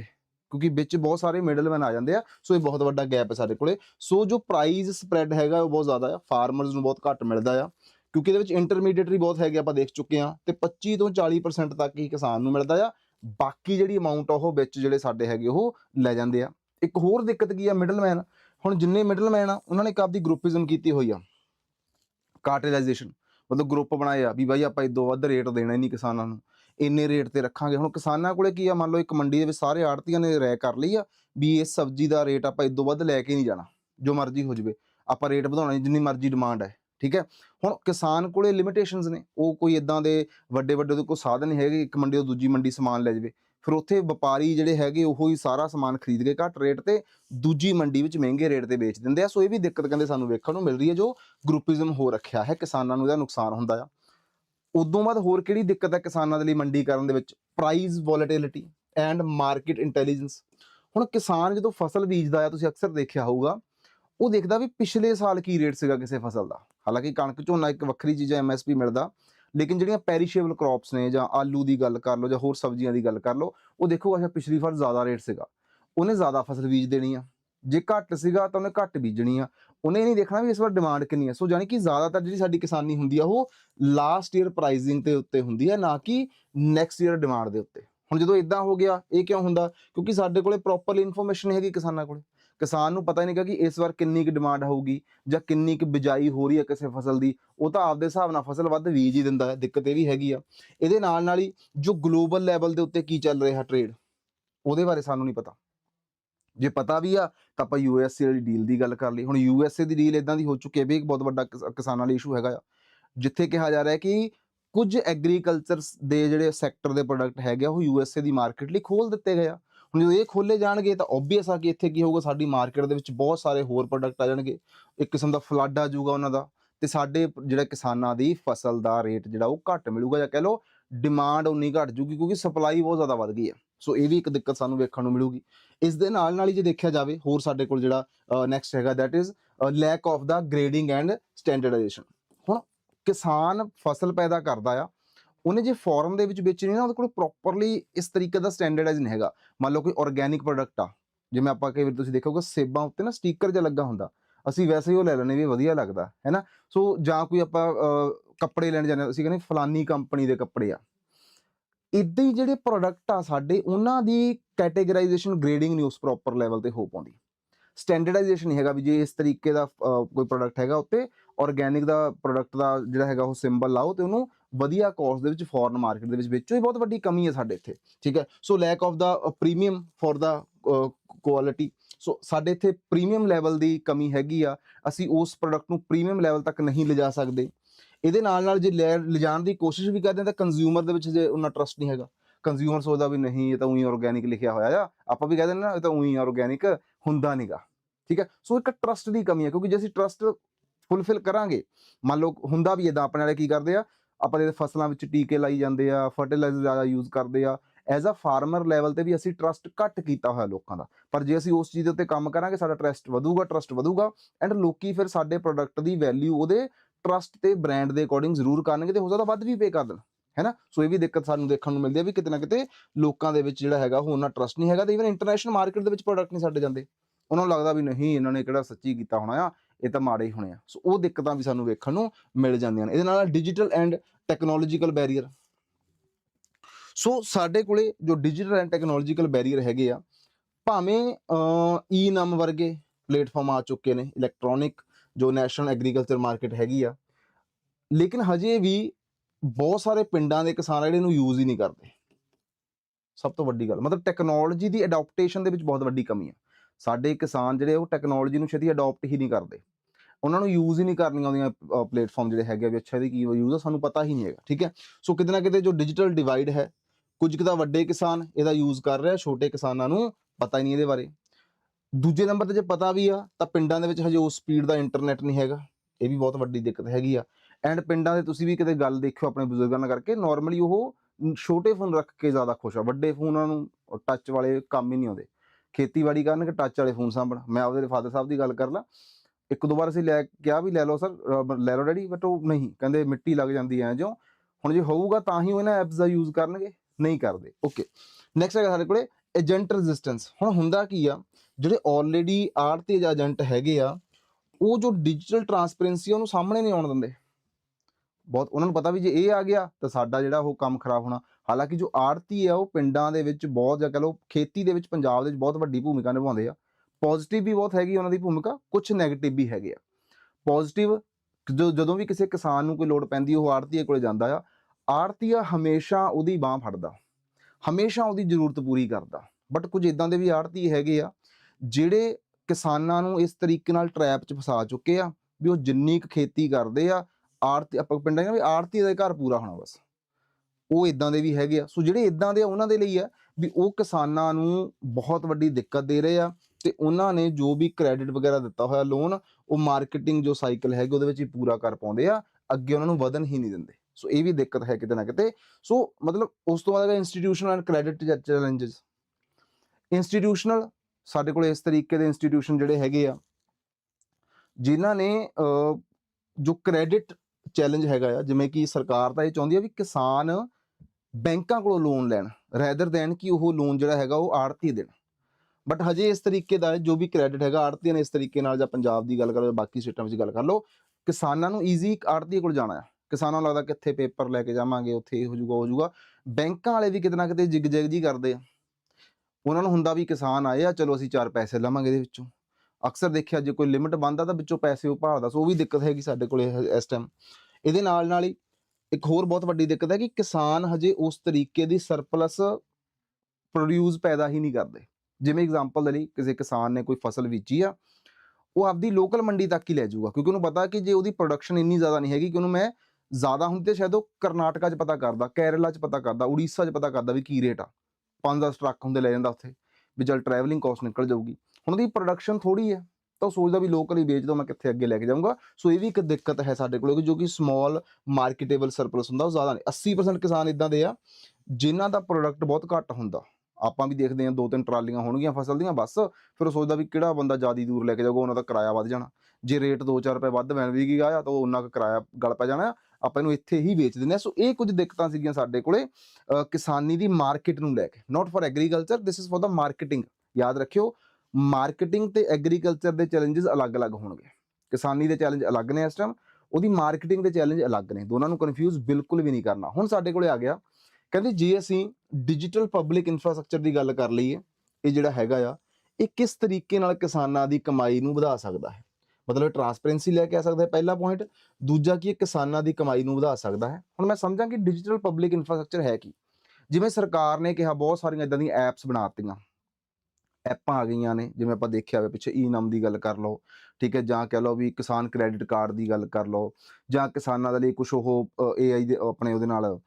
ਕਿਉਂਕਿ ਵਿੱਚ ਬਹੁਤ ਸਾਰੇ ਮਿਡਲਮੈਨ ਆ ਜਾਂਦੇ ਆ, ਸੋ ਇਹ ਬਹੁਤ ਵੱਡਾ ਗੈਪ ਹੈ ਸਾਡੇ ਕੋਲੇ। ਸੋ ਜੋ ਪ੍ਰਾਈਸ ਸਪਰੈਡ ਹੈਗਾ ਉਹ ਬਹੁਤ ਜ਼ਿਆਦਾ ਆ ਫਾਰਮਰਸ ਨੂੰ ਬਹੁਤ ਘੱਟ ਮਿਲਦਾ ਆ। ਕਿਉਂਕਿ ਇਹਦੇ ਵਿੱਚ ਇੰਟਰਮੀਡੀਏਟਰੀ ਬਹੁਤ ਹੈਗੇ ਆਪਾਂ ਦੇਖ ਚੁੱਕੇ ਆ ਤੇ 25 ਤੋਂ 40% ਤੱਕ ਹੀ ਕਿਸਾਨ ਨੂੰ ਮਿਲਦਾ ਆ। ਬਾਕੀ ਜਿਹੜੀ ਅਮਾਉਂਟ ਆ ਉਹ ਵਿੱਚ ਜਿਹੜੇ ਸਾਡੇ ਹੈਗੇ ਉਹ ਲੈ ਜਾਂਦੇ ਆ। ਇੱਕ ਹੋਰ ਦਿੱਕਤ ਕੀ ਆ ਮਿਡਲਮੈਨ ਹੁਣ ਜਿੰਨੇ ਮਿਡਲਮੈਨ ਆ, ਉਹਨਾਂ ਨੇ ਇੱਕ ਆਪਦੀ ਗਰੁੱਪਿਜ਼ਮ ਕੀਤੀ ਹੋਈ ਆ। ਕਾਰਟੇਲਾਈਜੇਸ਼ਨ ਮਤਲਬ ਗਰੁੱਪ ਬਣਾਏ ਆ, ਵੀ ਬਾਈ ਆਪਾਂ ਇਦੋਂ ਵੱਧ ਰੇਟ ਦੇਣਾ ਹੀ ਨਹੀਂ ਕਿਸਾਨਾਂ ਨੂੰ। ਇੰਨੇ ਰੇਟ ਤੇ ਰੱਖਾਂਗੇ। ਹੁਣ ਕਿਸਾਨਾਂ ਕੋਲੇ ਕੀ ਆ, ਮੰਨ ਲਓ ਇੱਕ ਮੰਡੀ ਦੇ ਵਿੱਚ ਸਾਰੇ ਆੜਤੀਆਂ ਨੇ ਰਾਇ ਕਰ ਲਈ ਆ, ਵੀ ਇਸ ਸਬਜ਼ੀ ਦਾ ਰੇਟ ਆਪਾਂ ਇਦੋਂ ਵੱਧ ਲੈ ਕੇ ਨਹੀਂ ਜਾਣਾ, ਜੋ ਮਰਜ਼ੀ ਹੋ ਜਵੇ। ਆਪਾਂ ਰੇਟ ਵਧਾਉਣਾ, ਜਿੰਨੀ ਮਰਜ਼ੀ ਡਿਮਾਂਡ ਹੈ ਠੀਕ ਹੈ ਹੁਣ ਕਿਸਾਨ ਕੋਲੇ ਲਿਮਿਟੇਸ਼ਨਸ ਨੇ, ਉਹ ਕੋਈ ਇਦਾਂ ਦੇ ਵੱਡੇ ਵੱਡੇ ਉਹਦੇ ਕੋਲ ਸਾਧਨ ਨਹੀਂ ਹੈਗੇ, ਇੱਕ ਮੰਡੀ ਤੋਂ ਦੂਜੀ ਮੰਡੀ ਸਮਾਨ ਲੈ ਜਾਵੇ। ਫਿਰ ਉੱਥੇ ਵਪਾਰੀ ਜਿਹੜੇ ਹੈਗੇ ਉਹ ਹੀ ਸਾਰਾ ਸਮਾਨ ਖਰੀਦ ਕੇ ਘੱਟ ਰੇਟ ਤੇ ਦੂਜੀ ਮੰਡੀ ਵਿੱਚ ਮਹਿੰਗੇ ਰੇਟ ਤੇ ਵੇਚ ਦਿੰਦੇ ਆ। ਸੋ ਇਹ ਵੀ ਦਿੱਕਤ ਕਹਿੰਦੇ ਸਾਨੂੰ ਵੇਖਣ ਨੂੰ ਮਿਲ ਰਹੀ ਹੈ, ਜੋ ਗਰੁੱਪਿਜ਼ਮ ਹੋ ਰੱਖਿਆ ਹੈ ਕਿਸਾਨਾਂ ਨੂੰ ਇਹਦਾ ਨੁਕਸਾਨ ਹੁੰਦਾ ਆ। ਉਦੋਂ ਬਾਅਦ ਹੋਰ ਕਿਹੜੀ ਦਿੱਕਤ ਹੈ ਕਿਸਾਨਾਂ ਦੇ ਲਈ ਮੰਡੀਕਰਨ ਦੇ ਵਿੱਚ? Price volatility and market intelligence ਹੁਣ ਕਿਸਾਨ ਜਦੋਂ ਫਸਲ ਬੀਜਦਾ ਆ, ਤੁਸੀਂ ਅਕਸਰ ਦੇਖਿਆ ਹੋਊਗਾ, ਉਹ ਦੇਖਦਾ ਵੀ ਪਿਛਲੇ ਸਾਲ ਕੀ ਰੇਟ ਸੀਗਾ ਕਿਸੇ ਫਸਲ ਦਾ। ਹਾਲਾਂਕਿ ਕਣਕ ਝੋਨਾ ਇੱਕ ਵੱਖਰੀ ਚੀਜ਼ ਹੈ ਐਮਐਸਪੀ ਮਿਲਦਾ। ਲੇਕਿਨ ਜਿਹੜੀਆਂ ਪੈਰੀਸ਼ੇਬਲ ਕ੍ਰੌਪਸ ਨੇ ਜਾਂ ਆਲੂ ਦੀ ਗੱਲ ਕਰ ਲਓ ਜਾਂ ਹੋਰ ਸਬਜ਼ੀਆਂ ਦੀ ਗੱਲ ਕਰ ਲਓ, ਉਹ ਦੇਖੋ ਅੱਛਾ ਪਿਛਲੀ ਵਾਰ ਜ਼ਿਆਦਾ ਰੇਟ ਸੀਗਾ। ਉਹਨੇ ਜ਼ਿਆਦਾ ਫਸਲ ਬੀਜ ਦੇਣੀ ਆ। ਜੇ ਘੱਟ ਸੀਗਾ ਤਾਂ ਉਹਨੇ ਘੱਟ ਬੀਜਣੀ ਆ। ਉਹਨੇ ਇਹ ਨਹੀਂ ਦੇਖਣਾ ਵੀ ਇਸ ਵਾਰ ਡਿਮਾਂਡ ਕਿੰਨੀ ਆ। ਸੋ ਜਾਨੀ ਕਿ ਜ਼ਿਆਦਾਤਰ ਜਿਹੜੀ ਸਾਡੀ ਕਿਸਾਨੀ ਹੁੰਦੀ ਆ, ਉਹ ਲਾਸਟ ਈਅਰ ਪ੍ਰਾਈਸਿੰਗ ਤੇ ਉੱਤੇ ਹੁੰਦੀ ਹੈ ਨਾ ਕਿ ਨੈਕਸਟ ਈਅਰ ਡਿਮਾਂਡ ਦੇ ਉੱਤੇ। ਹੁਣ ਜਦੋਂ ਇਦਾਂ ਹੋ ਗਿਆ, ਇਹ ਕਿਉਂ ਹੁੰਦਾ? ਕਿਉਂਕਿ ਸਾਡੇ ਕੋਲੇ ਪ੍ਰੋਪਰ ਇਨਫੋਰਮੇਸ਼ਨ ਹੈਗੀ ਕਿਸਾਨਾਂ ਕੋਲੇ। ਕਿਸਾਨ ਨੂੰ ਪਤਾ ਹੀ ਨਹੀਂਗਾ ਕਿ ਇਸ ਵਾਰ ਕਿੰਨੀ ਕੁ ਡਿਮਾਂਡ ਹੋਊਗੀ ਜਾਂ ਕਿੰਨੀ ਕੁ ਬਿਜਾਈ ਹੋ ਰਹੀ ਹੈ ਕਿਸੇ ਫਸਲ ਦੀ, ਉਹ ਤਾਂ ਆਪਦੇ ਹਿਸਾਬ ਨਾਲ ਫਸਲ ਵੱਧ ਬੀਜ ਹੀ ਦਿੰਦਾ ਹੈ, ਦਿੱਕਤ ਇਹ ਵੀ ਹੈਗੀ ਆ। ਇਹਦੇ ਨਾਲ ਨਾਲ ਹੀ ਜੋ ਗਲੋਬਲ ਲੈਵਲ ਦੇ ਉੱਤੇ ਕੀ ਚੱਲ ਰਿਹਾ ਟ੍ਰੇਡ ਉਹਦੇ ਬਾਰੇ ਸਾਨੂੰ ਨਹੀਂ ਪਤਾ। ਜੇ ਪਤਾ ਵੀ ਆ, ਤਾਂ ਆਪਾਂ ਯੂਐਸਏ ਵਾਲੀ ਡੀਲ ਦੀ ਗੱਲ ਕਰ ਲਈ। ਹੁਣ ਯੂਐਸਏ ਦੀ ਡੀਲ ਇਦਾਂ ਦੀ ਹੋ ਚੁੱਕੀ ਹੈ ਵੀ ਇੱਕ ਬਹੁਤ ਵੱਡਾ ਕਿਸਾਨਾਂ ਲਈ ਇਸ਼ੂ ਹੈਗਾ ਆ। ਜਿੱਥੇ ਕਿਹਾ ਜਾ ਰਿਹਾ ਕਿ ਕੁਝ ਐਗਰੀਕਲਚਰ ਦੇ ਜਿਹੜੇ ਸੈਕਟਰ ਦੇ ਪ੍ਰੋਡਕਟ ਹੈਗੇ ਆ, ਉਹ ਯੂਐਸਏ ਦੀ ਮਾਰਕੀਟ ਲਈ ਖੋਲ ਦਿੱਤੇ ਗਏ ਆ। ਹੁਣ ਜਦੋਂ ਇਹ ਖੋਲੇ ਜਾਣਗੇ ਤਾਂ ਓਬਵੀਅਸ ਆ ਕਿ ਇੱਥੇ ਕੀ ਹੋਊਗਾ, ਸਾਡੀ ਮਾਰਕੀਟ ਦੇ ਵਿੱਚ ਬਹੁਤ ਸਾਰੇ ਹੋਰ ਪ੍ਰੋਡਕਟ ਆ ਜਾਣਗੇ। ਇੱਕ ਕਿਸਮ ਦਾ ਫਲੱਡ ਆ ਜਾਊਗਾ ਉਹਨਾਂ ਦਾ ਤੇ ਸਾਡੇ ਜਿਹੜਾ ਕਿਸਾਨਾਂ ਦੀ ਫਸਲ ਦਾ ਰੇਟ ਜਿਹੜਾ ਉਹ ਘੱਟ ਮਿਲੂਗਾ ਜਾਂ ਕਹਿ ਲਓ ਡਿਮਾਂਡ ਉਨੀ ਘੱਟ ਜੂਗੀ ਕਿਉਂਕਿ ਸਪਲਾਈ ਬਹੁਤ ਜ਼ਿਆਦਾ ਵੱਧ ਗਈ ਹੈ। ਸੋ ਇਹ ਵੀ ਇੱਕ ਦਿੱਕਤ ਸਾਨੂੰ ਵੇਖਣ ਨੂੰ ਮਿਲੂਗੀ। ਇਸ ਦੇ ਨਾਲ ਨਾਲ ਹੀ ਜੇ ਦੇਖਿਆ ਜਾਵੇ ਹੋਰ ਸਾਡੇ ਕੋਲ ਜਿਹੜਾ ਨੈਕਸਟ ਹੈਗਾ that is lack of the grading and standardization ਹੁਣ ਕਿਸਾਨ ਫਸਲ ਪੈਦਾ ਕਰਦਾ ਆ ਉਹਨੇ ਜੇ ਫੋਰਨ ਦੇ ਵਿੱਚ ਵੇਚਣੀ ਨਾ, ਉਹਦੇ ਕੋਲ ਪ੍ਰੋਪਰਲੀ ਇਸ ਤਰੀਕੇ ਦਾ ਸਟੈਂਡਰਡਾਈਜ਼ ਨਹੀਂ ਹੈਗਾ। ਮੰਨ ਲਓ ਕੋਈ ਆਰਗੈਨਿਕ ਪ੍ਰੋਡਕਟ ਆ, ਜਿਵੇਂ ਆਪਾਂ ਕਈ ਵਾਰ ਤੁਸੀਂ ਦੇਖੋਗੇ, ਸੇਬਾਂ ਉੱਤੇ ਨਾ ਸਟicker ਜਿਹਾ ਲੱਗਾ ਹੁੰਦਾ। ਅਸੀਂ ਵੈਸੇ ਹੀ ਉਹ ਲੈ ਲੈਣੇ ਵੀ ਵਧੀਆ ਲੱਗਦਾ ਹੈ ਨਾ ਸੋ ਜਾਂ ਕੋਈ ਆਪਾਂ ਕੱਪੜੇ ਲੈਣ ਜਾਂਦੇ ਅਸੀਂ ਕਹਿੰਦੇ ਫਲਾਨੀ ਕੰਪਨੀ ਦੇ ਕੱਪੜੇ ਆ। ਇਦਾਂ ਹੀ ਜਿਹੜੇ ਪ੍ਰੋਡਕਟ ਆ ਸਾਡੇ, ਉਹਨਾਂ ਦੀ ਕੈਟੇਗਰਾਈਜੇਸ਼ਨ ਗ੍ਰੇਡਿੰਗ ਨਹੀਂ ਉਸ ਪ੍ਰੋਪਰ ਲੈਵਲ ਤੇ ਹੋ ਪਾਉਂਦੀ। ਸਟੈਂਡਰਡਾਈਜੇਸ਼ਨ ਨਹੀਂ ਹੈਗਾ ਵੀ ਜੇ ਇਸ ਤਰੀਕੇ ਦਾ ਕੋਈ ਪ੍ਰੋਡਕਟ ਹੈਗਾ ਉੱਤੇ ਆਰਗੈਨਿਕ ਦਾ ਪ੍ਰੋਡਕਟ ਦਾ ਜਿਹੜਾ ਹੈਗਾ ਉਹ ਸਿੰਬਲ ਲਾਓ ਤੇ ਉਹਨੂੰ ਵਧੀਆ ਕੋਸਟ ਦੇ ਵਿੱਚ ਫੋਰਨ ਮਾਰਕੀਟ ਦੇ ਵਿੱਚ ਵੇਚੋ, ਇਹ ਬਹੁਤ ਵੱਡੀ ਕਮੀ ਹੈ ਸਾਡੇ ਇੱਥੇ, ਠੀਕ ਹੈ? So lack of the premium for the quality so ਸਾਡੇ ਇੱਥੇ ਪ੍ਰੀਮੀਅਮ ਲੈਵਲ ਦੀ ਕਮੀ ਹੈਗੀ ਆ, ਅਸੀਂ ਉਸ ਪ੍ਰੋਡਕਟ ਨੂੰ ਪ੍ਰੀਮੀਅਮ ਲੈਵਲ ਤੱਕ ਨਹੀਂ ਲਿਜਾ ਸਕਦੇ। ਇਹਦੇ ਨਾਲ ਨਾਲ ਜੇ ਲੈ, ਲਿਜਾਣ ਦੀ ਕੋਸ਼ਿਸ਼ ਵੀ ਕਰਦੇ ਹਾਂ, ਤਾਂ ਕੰਜ਼ਿਊਮਰ ਦੇ ਵਿੱਚ ਜੇ ਉਹਨਾਂ ਟਰਸਟ ਨਹੀਂ ਹੈਗਾ। ਕੰਜ਼ਿਊਮਰ ਸੋਚਦਾ ਵੀ ਨਹੀਂ, ਇਹ ਤਾਂ ਉਹੀ ਆਰਗੈਨਿਕ ਲਿਖਿਆ ਹੋਇਆ ਆ। ਆਪਾਂ ਵੀ ਕਹਿੰਦੇ ਨਾ ਇਹ ਤਾਂ ਉਹੀ ਆਰਗੈਨਿਕ ਹੁੰਦਾ ਨਹੀਂਗਾ ਠੀਕ ਹੈ? ਸੋ ਇੱਕ ਟਰਸਟ ਦੀ ਕਮੀ ਹੈ, ਕਿਉਂਕਿ ਜੇ ਅਸੀਂ ਟਰਸਟ ਫੁੱਲਫਿਲ ਕਰਾਂਗੇ, ਮੰਨ ਲਓ ਹੁੰਦਾ ਵੀ ਇਦਾਂ ਆਪਣੇ ਵਾਲੇ ਕੀ ਕਰਦੇ ਆ ਆਪਾਂ ਦੇ ਫਸਲਾਂ ਵਿੱਚ ਟੀਕੇ ਲਾਈ ਜਾਂਦੇ ਆ ਫਰਟੀਲਾਈਜ਼ਰ ਜ਼ਿਆਦਾ ਯੂਜ਼ ਕਰਦੇ ਆ ਐਜ਼ ਅ ਫਾਰਮਰ ਲੈਵਲ ਤੇ ਵੀ ਅਸੀਂ ਟਰਸਟ ਘੱਟ ਕੀਤਾ ਹੋਇਆ ਲੋਕਾਂ ਦਾ। ਪਰ ਜੇ ਅਸੀਂ ਉਸ ਚੀਜ਼ ਦੇ ਉੱਤੇ ਕੰਮ ਕਰਾਂਗੇ, ਸਾਡਾ ਟਰਸਟ ਵਧੂਗਾ ਟਰਸਟ ਵਧੂਗਾ ਐਂਡ ਲੋਕੀ ਫਿਰ ਸਾਡੇ ਪ੍ਰੋਡਕਟ ਦੀ ਵੈਲਿਊ ਉਹਦੇ ਟਰਸਟ ਤੇ ਬ੍ਰਾਂਡ ਦੇ ਅਕੋਰਡਿੰਗ ਜ਼ਰੂਰ ਕਰਨਗੇ ਤੇ ਹੋ ਸਕਦਾ ਵੱਧ ਵੀ ਪੇ ਕਰ ਦੇਣ ਹੈਨਾ ਸੋ ਇਹ ਵੀ ਦਿੱਕਤ ਸਾਨੂੰ ਦੇਖਣ ਨੂੰ ਮਿਲਦੀ ਹੈ ਵੀ ਕਿਤੇ ਨਾ ਕਿਤੇ ਲੋਕਾਂ ਦੇ ਵਿੱਚ ਜਿਹੜਾ ਹੈਗਾ ਉਹ ਉਹਨਾਂ ਟਰਸਟ ਨਹੀਂ ਹੈਗਾ ਤੇ ਇਵਨ ਇੰਟਰਨੈਸ਼ਨਲ ਮਾਰਕੀਟ ਦੇ ਵਿੱਚ ਪ੍ਰੋਡਕਟ ਨਹੀਂ ਸਾਡੇ ਜਾਂਦੇ। ਉਹਨਾਂ ਨੂੰ ਲੱਗਦਾ ਵੀ ਨਹੀਂ, ਇਹਨਾਂ ਨੇ ਕਿਹੜਾ ਸੱਚੀ ਕੀਤਾ ਹੋਣਾ ਆ। ਇਹ ਤਾਂ ਮਾੜੇ ਹੀ ਹੋਣੇ ਆ। ਸੋ ਉਹ ਦਿੱਕਤਾਂ ਵੀ ਸਾਨੂੰ ਵੇਖਣ ਨੂੰ ਮਿਲ ਜਾਂਦੀਆਂ ਨੇ। ਇਹਦੇ ਨਾਲ digital and technological barrier so ਸਾਡੇ ਕੋਲੇ ਜੋ ਡਿਜੀਟਲ ਐਂਡ ਟੈਕਨੋਲੋਜੀਕਲ ਬੈਰੀਅਰ ਹੈਗੇ ਆ, ਭਾਵੇਂ ਈ ਨਮ ਵਰਗੇ ਪਲੇਟਫਾਰਮ ਆ ਚੁੱਕੇ ਨੇ ਇਲੈਕਟ੍ਰੋਨਿਕ ਜੋ ਨੈਸ਼ਨਲ ਐਗਰੀਕਲਚਰ ਮਾਰਕੀਟ ਹੈਗੀ ਆ, ਲੇਕਿਨ ਹਜੇ ਵੀ ਬਹੁਤ ਸਾਰੇ ਪਿੰਡਾਂ ਦੇ ਕਿਸਾਨ ਜਿਹੜੇ ਇਹਨੂੰ ਯੂਜ਼ ਹੀ ਨਹੀਂ ਕਰਦੇ। ਸਭ ਤੋਂ ਵੱਡੀ ਗੱਲ। ਮਤਲਬ ਟੈਕਨੋਲੋਜੀ ਦੀ ਅਡਾਪਟੇਸ਼ਨ ਦੇ ਵਿੱਚ ਬਹੁਤ ਵੱਡੀ ਕਮੀ ਆ। ਸਾਡੇ ਕਿਸਾਨ ਜਿਹੜੇ ਉਹ ਟੈਕਨੋਲੋਜੀ ਨੂੰ ਛੇਤੀ ਅਡਾਪਟ ਹੀ ਨਹੀਂ ਕਰਦੇ। ਉਹਨਾਂ ਨੂੰ ਯੂਜ਼ ਹੀ ਨਹੀਂ ਕਰਨੀਆਂ ਆਉਂਦੀਆਂ ਪਲੇਟਫਾਰਮ ਜਿਹੜੇ ਹੈਗੇ ਆ ਵੀ ਅੱਛਾ ਇਹਦੀ ਕੀ ਯੂਜ਼ ਆ ਸਾਨੂੰ ਪਤਾ ਹੀ ਨਹੀਂ ਹੈਗਾ, ਠੀਕ ਹੈ? ਸੋ ਕਿਤੇ ਨਾ ਕਿਤੇ ਜੋ ਡਿਜੀਟਲ ਡਿਵਾਈਡ ਹੈ, ਕੁਝ ਕਿਤਾ ਵੱਡੇ ਕਿਸਾਨ ਇਹਦਾ ਯੂਜ਼ ਕਰ ਰਿਹਾ, ਛੋਟੇ ਕਿਸਾਨਾਂ ਨੂੰ ਪਤਾ ਹੀ ਨਹੀਂ ਇਹਦੇ ਬਾਰੇ। ਦੂਜੇ ਨੰਬਰ ਤੇ ਜੇ ਪਤਾ ਵੀ ਆ, ਤਾਂ ਪਿੰਡਾਂ ਦੇ ਵਿੱਚ ਹਜੇ ਉਸ ਸਪੀਡ ਦਾ ਇੰਟਰਨੈਟ ਨਹੀਂ ਹੈਗਾ, ਇਹ ਵੀ ਬਹੁਤ ਵੱਡੀ ਦਿੱਕਤ ਹੈਗੀ ਆ। ਐਂਡ ਪਿੰਡਾਂ ਦੇ ਤੁਸੀਂ ਵੀ ਕਿਤੇ ਗੱਲ ਦੇਖਿਓ ਆਪਣੇ ਬਜ਼ੁਰਗਾਂ ਨਾਲ ਕਰਕੇ ਨਾਰਮਲੀ ਉਹ ਛੋਟੇ ਫੋਨ ਰੱਖ ਕੇ ਜ਼ਿਆਦਾ ਖੁਸ਼ ਆ, ਵੱਡੇ ਫੋਨਾਂ ਨੂੰ ਟੱਚ ਵਾਲੇ ਕੰਮ ਹੀ ਨਹੀਂ ਆਉਂਦੇ। ਖੇਤੀਬਾੜੀ ਕਰਨਗੇ ਟੱਚ ਵਾਲੇ ਫੋਨ ਸਾਂਭਣ। ਮੈਂ ਆਪਦੇ ਫਾਦਰ ਸਾਹਿਬ ਦੀ ਗੱਲ ਕਰ ਲਾਂ, ਇੱਕ ਦੋ ਵਾਰ ਅਸੀਂ ਲੈ ਕਿਹਾ ਵੀ ਲੈ ਲਓ ਸਰ ਲੈ ਲਓ ਡੈਡੀ ਬਟ ਉਹ ਨਹੀਂ, ਕਹਿੰਦੇ ਮਿੱਟੀ ਲੱਗ ਜਾਂਦੀ ਐ ਜਿਉਂ। ਹੁਣ ਜੇ ਹੋਊਗਾ ਤਾਂ ਹੀ ਉਹ ਇਹਨਾਂ ਐਪਸ ਦਾ ਯੂਜ਼ ਕਰਨਗੇ, ਨਹੀਂ ਕਰਦੇ। ਓਕੇ ਨੈਕਸਟ ਹੈਗਾ ਸਾਡੇ ਕੋਲੇ ਏਜੰਟ ਰੈਜ਼ਿਸਟੈਂਸ ਹੁਣ ਹੁੰਦਾ ਕੀ ਆ, ਜਿਹੜੇ ਆਲਰੇਡੀ ਆੜਤੀ ਜਾਂ ਏਜੰਟ ਹੈਗੇ ਆ, ਉਹ ਜੋ ਡਿਜੀਟਲ ਟਰਾਂਸਪੇਰੈਂਸੀ ਉਹਨੂੰ ਸਾਹਮਣੇ ਨਹੀਂ ਆਉਣ ਦਿੰਦੇ। ਬਹੁਤ, ਉਹਨਾਂ ਨੂੰ ਪਤਾ ਵੀ ਜੇ ਇਹ ਆ ਗਿਆ, ਤਾਂ ਸਾਡਾ ਜਿਹੜਾ ਉਹ ਕੰਮ ਖਰਾਬ ਹੋਣਾ। ਹਾਲਾਂਕਿ ਜੋ ਆੜਤੀ ਆ ਉਹ ਪਿੰਡਾਂ ਦੇ ਵਿੱਚ ਬਹੁਤ ਜਾਂ ਕਹ ਲਓ ਖੇਤੀ ਦੇ ਵਿੱਚ ਪੰਜਾਬ ਦੇ ਵਿੱਚ ਬਹੁਤ ਵੱਡੀ ਭੂਮਿਕਾ ਨਿਭਾਉਂਦੇ ਆ। ਪੋਜ਼ਿਟਿਵ ਵੀ ਬਹੁਤ ਹੈਗੀ ਉਹਨਾਂ ਦੀ ਭੂਮਿਕਾ ਕੁਝ ਨੈਗੇਟਿਵ ਵੀ ਹੈਗੇ ਆ। ਪੋਜ਼ਿਟਿਵ ਜੋ ਜਦੋਂ ਵੀ ਕਿਸੇ ਕਿਸਾਨ ਨੂੰ ਕੋਈ ਲੋੜ ਪੈਂਦੀ, ਉਹ ਆੜਤੀਏ ਕੋਲੇ ਜਾਂਦਾ ਆ। ਆੜਤੀਆ ਹਮੇਸ਼ਾ ਉਹਦੀ ਬਾਹ ਫੜਦਾ। ਹਮੇਸ਼ਾ ਉਹਦੀ ਜ਼ਰੂਰਤ ਪੂਰੀ ਕਰਦਾ। ਬਟ ਕੁਝ ਇਦਾਂ ਦੇ ਵੀ ਆੜਤੀ ਹੈਗੇ ਆ, ਜਿਹੜੇ ਕਿਸਾਨਾਂ ਨੂੰ ਇਸ ਤਰੀਕੇ ਨਾਲ ਟਰੈਪ 'ਚ ਫਸਾ ਚੁੱਕੇ ਆ, ਵੀ ਉਹ ਜਿੰਨੀ ਕੁ ਖੇਤੀ ਕਰਦੇ ਆ ਆੜਤੀ ਆਪਾਂ ਪਿੰਡਾਂ 'ਚ ਵੀ ਆੜਤੀ ਦਾ ਘਰ ਪੂਰਾ ਹੋਣਾ ਬਸ। ਉਹ ਇਦਾਂ ਦੇ ਵੀ ਹੈਗੇ ਆ। ਸੋ ਜਿਹੜੇ ਇਦਾਂ ਦੇ ਆ, ਉਹਨਾਂ ਦੇ ਲਈ ਆ ਵੀ ਉਹ ਕਿਸਾਨਾਂ ਨੂੰ ਬਹੁਤ ਵੱਡੀ ਦਿੱਕਤ ਦੇ ਰਹੇ ਆ ਤੇ ਉਹਨਾਂ ਨੇ ਜੋ ਵੀ ਕ੍ਰੈਡਿਟ ਵਗੈਰਾ ਦਿੱਤਾ ਹੋਇਆ ਲੋਨ ਉਹ ਮਾਰਕੀਟਿੰਗ ਜੋ ਸਾਈਕਲ ਹੈਗੀ, ਉਹਦੇ ਵਿੱਚ ਹੀ ਪੂਰਾ ਕਰ ਪਾਉਂਦੇ ਆ। ਅੱਗੇ ਉਹਨਾਂ ਨੂੰ ਵਧਣ ਹੀ ਨਹੀਂ ਦਿੰਦੇ। ਸੋ ਇਹ ਵੀ ਦਿੱਕਤ ਹੈ ਕਿਤੇ ਨਾ ਕਿਤੇ। ਸੋ ਮਤਲਬ ਉਸ ਤੋਂ ਬਾਅਦ ਹੈਗਾ institutional and credit challenges institutional ਸਾਡੇ ਕੋਲ ਇਸ ਤਰੀਕੇ ਦੇ ਇੰਸਟੀਟਿਊਸ਼ਨ ਜਿਹੜੇ ਹੈਗੇ ਆ, ਜਿਨ੍ਹਾਂ ਨੇ ਜੋ ਕ੍ਰੈਡਿਟ ਚੈਲੰਜ ਹੈਗਾ ਆ, ਜਿਵੇਂ ਕਿ ਸਰਕਾਰ ਤਾਂ ਇਹ ਚਾਹੁੰਦੀ ਆ ਵੀ ਕਿਸਾਨ ਬੈਂਕਾਂ ਕੋਲੋਂ ਲੋਨ ਲੈਣ ਰੈਦਰ ਦੈਨ ਕਿ ਉਹ ਲੋਨ ਜਿਹੜਾ ਹੈਗਾ ਉਹ ਆੜਤੀ ਦੇਣ। ਬਟ ਹਜੇ ਇਸ ਤਰੀਕੇ ਦਾ ਜੋ ਵੀ ਕ੍ਰੈਡਿਟ ਹੈਗਾ ਆੜਤੀਆਂ ਨੇ ਇਸ ਤਰੀਕੇ ਨਾਲ ਜਾਂ ਪੰਜਾਬ ਦੀ ਗੱਲ ਕਰੋ ਜਾਂ ਬਾਕੀ ਸਟੇਟਾਂ ਵਿੱਚ ਗੱਲ ਕਰ ਲਓ, ਕਿਸਾਨਾਂ ਨੂੰ ਈਜ਼ੀ ਆੜਤੀ ਕੋਲ ਜਾਣਾ ਆ। ਕਿਸਾਨਾਂ ਨੂੰ ਲੱਗਦਾ ਕਿੱਥੇ ਪੇਪਰ ਲੈ ਕੇ ਜਾਵਾਂਗੇ, ਉੱਥੇ ਇਹ ਹੋ ਜਾਊਗਾ ਹੋ ਜਾਊਗਾ। ਬੈਂਕਾਂ ਵਾਲੇ ਵੀ ਕਿਤੇ ਨਾ ਕਿਤੇ ਜਿਗ ਜਿਗ ਜੀ ਕਰਦੇ ਆ। ਉਹਨਾਂ ਨੂੰ ਹੁੰਦਾ ਵੀ ਕਿਸਾਨ ਆਏ ਆ, ਚਲੋ ਅਸੀਂ ਚਾਰ ਪੈਸੇ ਲਵਾਂਗੇ ਇਹਦੇ ਵਿੱਚੋਂ। ਅਕਸਰ ਦੇਖਿਆ ਜੇ ਕੋਈ ਲਿਮਟ ਬੰਦਾ ਤਾਂ ਵਿੱਚੋਂ ਪੈਸੇ ਉਹ ਭਾਲਦਾ, ਸੋ ਉਹ ਵੀ ਦਿੱਕਤ ਹੈਗੀ ਸਾਡੇ ਕੋਲੇ ਇਸ ਟਾਈਮ ਇਹਦੇ ਨਾਲ ਨਾਲ ਹੀ ਇੱਕ ਹੋਰ ਬਹੁਤ ਵੱਡੀ ਦਿੱਕਤ ਹੈ ਕਿ ਕਿਸਾਨ ਹਜੇ ਉਸ ਤਰੀਕੇ ਦੀ ਸਰਪਲਸ ਪ੍ਰੋਡਿਊਸ ਪੈਦਾ ਹੀ ਨਹੀਂ ਕਰਦੇ। ਜਿਵੇਂ ਐਗਜ਼ਾਮਪਲ ਦੇ ਲਈ ਕਿਸੇ ਕਿਸਾਨ ਨੇ ਕੋਈ ਫਸਲ ਵੇਚੀ ਆ, ਉਹ ਆਪਦੀ ਲੋਕਲ ਮੰਡੀ ਤੱਕ ਹੀ ਲੈ ਜਾਊਗਾ, ਕਿਉਂਕਿ ਉਹਨੂੰ ਪਤਾ ਕਿ ਜੇ ਉਹਦੀ ਪ੍ਰੋਡਕਸ਼ਨ ਇੰਨੀ ਜ਼ਿਆਦਾ ਨਹੀਂ ਹੈਗੀ ਕਿ ਉਹਨੂੰ ਮੈਂ ਜ਼ਿਆਦਾ ਹੁੰਦੀ ਤੇ ਸ਼ਾਇਦ ਉਹ ਕਰਨਾਟਕਾ 'ਚ ਪਤਾ ਕਰਦਾ, ਕੇਰਲਾ 'ਚ ਪਤਾ ਕਰਦਾ, ਉੜੀਸਾ 'ਚ ਪਤਾ ਕਰਦਾ ਵੀ ਕੀ ਰੇਟ ਆ। 5-10 ਟਰੱਕ ਹੁੰਦੇ ਲੈ ਜਾਂਦਾ ਉੱਥੇ, ਵੀ ਚਲ ਟਰੈਵਲਿੰਗ ਕਾਸਟ ਨਿਕਲ ਜਾਊਗੀ। ਹੁਣ ਉਹਦੀ ਪ੍ਰੋਡਕਸ਼ਨ ਥੋੜੀ ਹੈ। ਤਾਂ ਉਹ ਸੋਚਦਾ ਵੀ ਲੋਕਲ ਹੀ ਵੇਚ ਦੋ ਮੈਂ ਕਿੱਥੇ ਅੱਗੇ ਲੈ ਕੇ ਜਾਊਂਗਾ। ਸੋ ਇਹ ਵੀ ਇੱਕ ਦਿੱਕਤ ਹੈ ਸਾਡੇ ਕੋਲ ਜੋ ਕਿ ਸਮਾਲ ਮਾਰਕੀਟੇਬਲ ਸਰਪਲਸ ਹੁੰਦਾ, ਉਹ ਜ਼ਿਆਦਾ ਨਹੀਂ। 80% ਕਿਸਾਨ ਇਦਾਂ ਦੇ ਆ, ਜਿਨ੍ਹਾਂ ਦਾ ਪ੍ਰੋਡਕਟ ਬਹੁਤ ਘੱਟ ਹੁੰਦਾ। ਆਪਾਂ ਵੀ ਦੇਖਦੇ ਹਾਂ ਦੋ ਤਿੰਨ ਟਰਾਲੀਆਂ ਹੋਣਗੀਆਂ ਫਸਲ ਦੀਆਂ, ਬਸ। ਫਿਰ ਉਹ ਸੋਚਦਾ ਵੀ ਕਿਹੜਾ ਬੰਦਾ ਜ਼ਿਆਦਾ ਦੂਰ ਲੈ ਕੇ ਜਾਊਗਾ, ਉਹਨਾਂ ਦਾ ਕਿਰਾਇਆ ਵੱਧ ਜਾਣਾ। ਜੇ ਰੇਟ 2-4 ਰੁਪਏ ਵੱਧ ਮਿਲ ਵੀ ਗਿਆ ਤਾਂ ਉਹਨਾਂ ਦਾ ਕਿਰਾਇਆ ਗਲ ਪੈ ਜਾਣਾ। ਆਪਾਂ ਇਹਨੂੰ ਇੱਥੇ ਹੀ ਵੇਚ ਦਿੰਦੇ ਆ ਸੋ ਇਹ ਕੁਝ ਦਿੱਕਤਾਂ ਸੀਗੀਆਂ ਸਾਡੇ ਕੋਲੇ ਕਿਸਾਨੀ ਦੀ ਮਾਰਕੀਟ ਨੂੰ ਲੈ ਕੇ। Not for agriculture this is for the marketing ਯਾਦ ਰੱਖਿਓ ਮਾਰਕੀਟਿੰਗ ਤੇ ਐਗਰੀਕਲਚਰ ਦੇ ਚੈਲੰਜਸ ਅਲੱਗ-ਅਲੱਗ ਹੋਣਗੇ। ਕਿਸਾਨੀ ਦੇ ਚੈਲੰਜ ਅਲੱਗ ਨੇ ਇਸ ਟਾਈਮ ਉਹਦੀ ਮਾਰਕੀਟਿੰਗ ਦੇ ਚੈਲੰਜ ਅਲੱਗ ਨੇ। ਦੋਨਾਂ ਨੂੰ ਕਨਫਿਊਜ਼ ਬਿਲਕੁਲ ਵੀ ਨਹੀਂ ਕਰਨਾ। ਹੁਣ ਸਾਡੇ ਕੋਲੇ ਆ ਗਿਆ। ਕਹਿੰਦੇ ਜੇ ਅਸੀਂ ਡਿਜੀਟਲ ਪਬਲਿਕ ਇਨਫਰਾਸਟ੍ਰਕਚਰ ਦੀ ਗੱਲ ਕਰ ਲਈਏ, ਇਹ ਜਿਹੜਾ ਹੈਗਾ ਆ, ਇਹ ਕਿਸ ਤਰੀਕੇ ਨਾਲ ਕਿਸਾਨਾਂ ਦੀ ਕਮਾਈ ਨੂੰ ਵਧਾ ਸਕਦਾ ਹੈ? ਮਤਲਬ ਟਰਾਂਸਪੇਰੈਂਸੀ ਲੈ ਕੇ ਆ ਸਕਦਾ ਹੈ ਪਹਿਲਾ ਪੁਆਇੰਟ ਦੂਜਾ ਕੀ ਇਹ ਕਿਸਾਨਾਂ ਦੀ ਕਮਾਈ ਨੂੰ ਵਧਾ ਸਕਦਾ ਹੈ? ਹੁਣ ਮੈਂ ਸਮਝਾਂ ਕਿ ਡਿਜੀਟਲ ਪਬਲਿਕ ਇਨਫਰਾਸਟ੍ਰਕਚਰ ਹੈ ਕੀ? ਜਿਵੇਂ ਸਰਕਾਰ ਨੇ ਕਿਹਾ, ਬਹੁਤ ਸਾਰੀਆਂ ਇਦਾਂ ਦੀਆਂ ਐਪਸ ਬਣਾਤੀਆਂ ਐਪਾਂ ਆ ਗਈਆਂ ਨੇ, ਜਿਵੇਂ ਆਪਾਂ ਦੇਖਿਆ ਹੋਵੇ ਪਿੱਛੇ ਈ ਨਾਮ ਦੀ ਗੱਲ ਕਰ ਲਓ, ਠੀਕ ਹੈ, ਜਾਂ ਕਹਿ ਲਓ ਵੀ ਕਿਸਾਨ ਕ੍ਰੈਡਿਟ ਕਾਰਡ ਦੀ ਗੱਲ ਕਰ ਲਓ, ਜਾਂ ਕਿਸਾਨਾਂ ਦੇ ਲਈ ਕੁਝ ਉਹ ਏਆਈ ਦੇ ਆਪਣੇ ਉਹਦੇ ਨਾਲ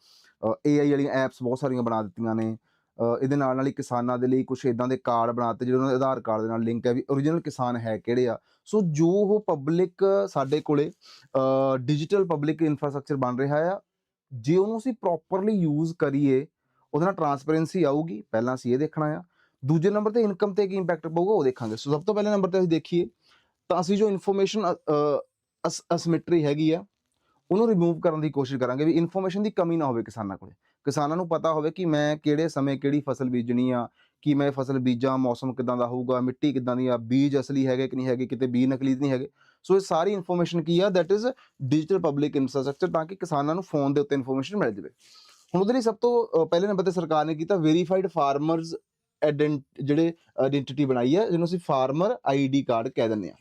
ਏਆਈ ਵਾਲੀਆਂ ਐਪਸ ਬਹੁਤ ਸਾਰੀਆਂ ਬਣਾ ਦਿੱਤੀਆਂ ਨੇ ਇਹਦੇ ਨਾਲ ਨਾਲ ਹੀ ਕਿਸਾਨਾਂ ਦੇ ਲਈ ਕੁਝ ਇਦਾਂ ਦੇ ਕਾਰਡ ਬਣਾਤੇ ਜਿਹੜੇ ਉਹਨਾਂ ਦੇ ਆਧਾਰ ਕਾਰਡ ਦੇ ਨਾਲ ਲਿੰਕ ਹੈ ਵੀ origignal ਕਿਸਾਨ ਹੈ ਕਿਹੜੇ ਆ। ਸੋ ਜੋ ਉਹ ਪਬਲਿਕ ਸਾਡੇ ਕੋਲੇ ਡਿਜੀਟਲ ਪਬਲਿਕ ਇਨਫਰਾਸਟ੍ਰਕਚਰ ਬਣ ਰਿਹਾ ਆ, ਜੇ ਉਹਨੂੰ ਅਸੀਂ ਪ੍ਰੋਪਰਲੀ ਯੂਜ਼ ਕਰੀਏ, ਉਹਦੇ ਨਾਲ ਟਰਾਂਸਪੇਰੈਂਸੀ ਆਊਗੀ, ਪਹਿਲਾਂ ਅਸੀਂ ਇਹ ਦੇਖਣਾ ਆ ਦੂਜੇ ਨੰਬਰ ਤੇ ਇਨਕਮ ਤੇ ਕੀ ਇੰਪੈਕਟ ਪਊਗਾ, ਉਹ ਦੇਖਾਂਗੇ। ਸੋ ਸਭ ਤੋਂ ਪਹਿਲੇ ਨੰਬਰ ਤੇ ਅਸੀਂ ਦੇਖੀਏ, ਤਾਂ ਅਸੀਂ ਜੋ ਇਨਫੋਰਮੇਸ਼ਨ ਅਸਿਮੈਟਰੀ ਹੈਗੀ ਆ, ਉਹਨੂੰ ਰਿਮੂਵ ਕਰਨ ਦੀ ਕੋਸ਼ਿਸ਼ ਕਰਾਂਗੇ ਵੀ ਇਨਫੋਰਮੇਸ਼ਨ ਦੀ ਕਮੀ ਨਾ ਹੋਵੇ ਕਿਸਾਨਾਂ ਕੋਲੇ। ਕਿਸਾਨਾਂ ਨੂੰ ਪਤਾ ਹੋਵੇ ਕਿ ਮੈਂ ਕਿਹੜੇ ਸਮੇਂ ਕਿਹੜੀ ਫਸਲ ਬੀਜਣੀ ਆ, ਕਿ ਮੈਂ ਫਸਲ ਬੀਜਾਂ, ਮੌਸਮ ਕਿਦਾਂ ਦਾ ਹੋਊਗਾ, ਮਿੱਟੀ ਕਿਦਾਂ ਦੀ ਆ, ਬੀਜ ਅਸਲੀ ਹੈਗੇ ਕਿ ਨਹੀਂ ਹੈਗੇ, ਕਿਤੇ ਬੀਜ ਨਕਲੀ ਨਹੀਂ ਹੈਗੇ। ਸੋ ਇਹ ਸਾਰੀ ਇਨਫੋਰਮੇਸ਼ਨ ਕੀ ਆ that is digital public infrastructure ਤਾਂ ਕਿ ਕਿਸਾਨਾਂ ਨੂੰ ਫੋਨ ਦੇ ਉੱਤੇ ਇਨਫੋਰਮੇਸ਼ਨ ਮਿਲ ਜਾਵੇ। ਹੁਣ ਉਹਦੇ ਲਈ ਸਭ ਤੋਂ ਪਹਿਲੇ ਨੰਬਰ ਤੇ ਸਰਕਾਰ ਨੇ ਕੀਤਾ ਵੈਰੀਫਾਈਡ ਫਾਰਮਰਸ ਜਿਹੜੇ ਆਇਡੈਂਟੀਟੀ ਬਣਾਈ ਹੈ ਜਿਹਨੂੰ ਅਸੀਂ ਫਾਰਮਰ ਆਈਡੀ ਕਾਰਡ ਕਹਿ ਦਿੰਦੇ ਆ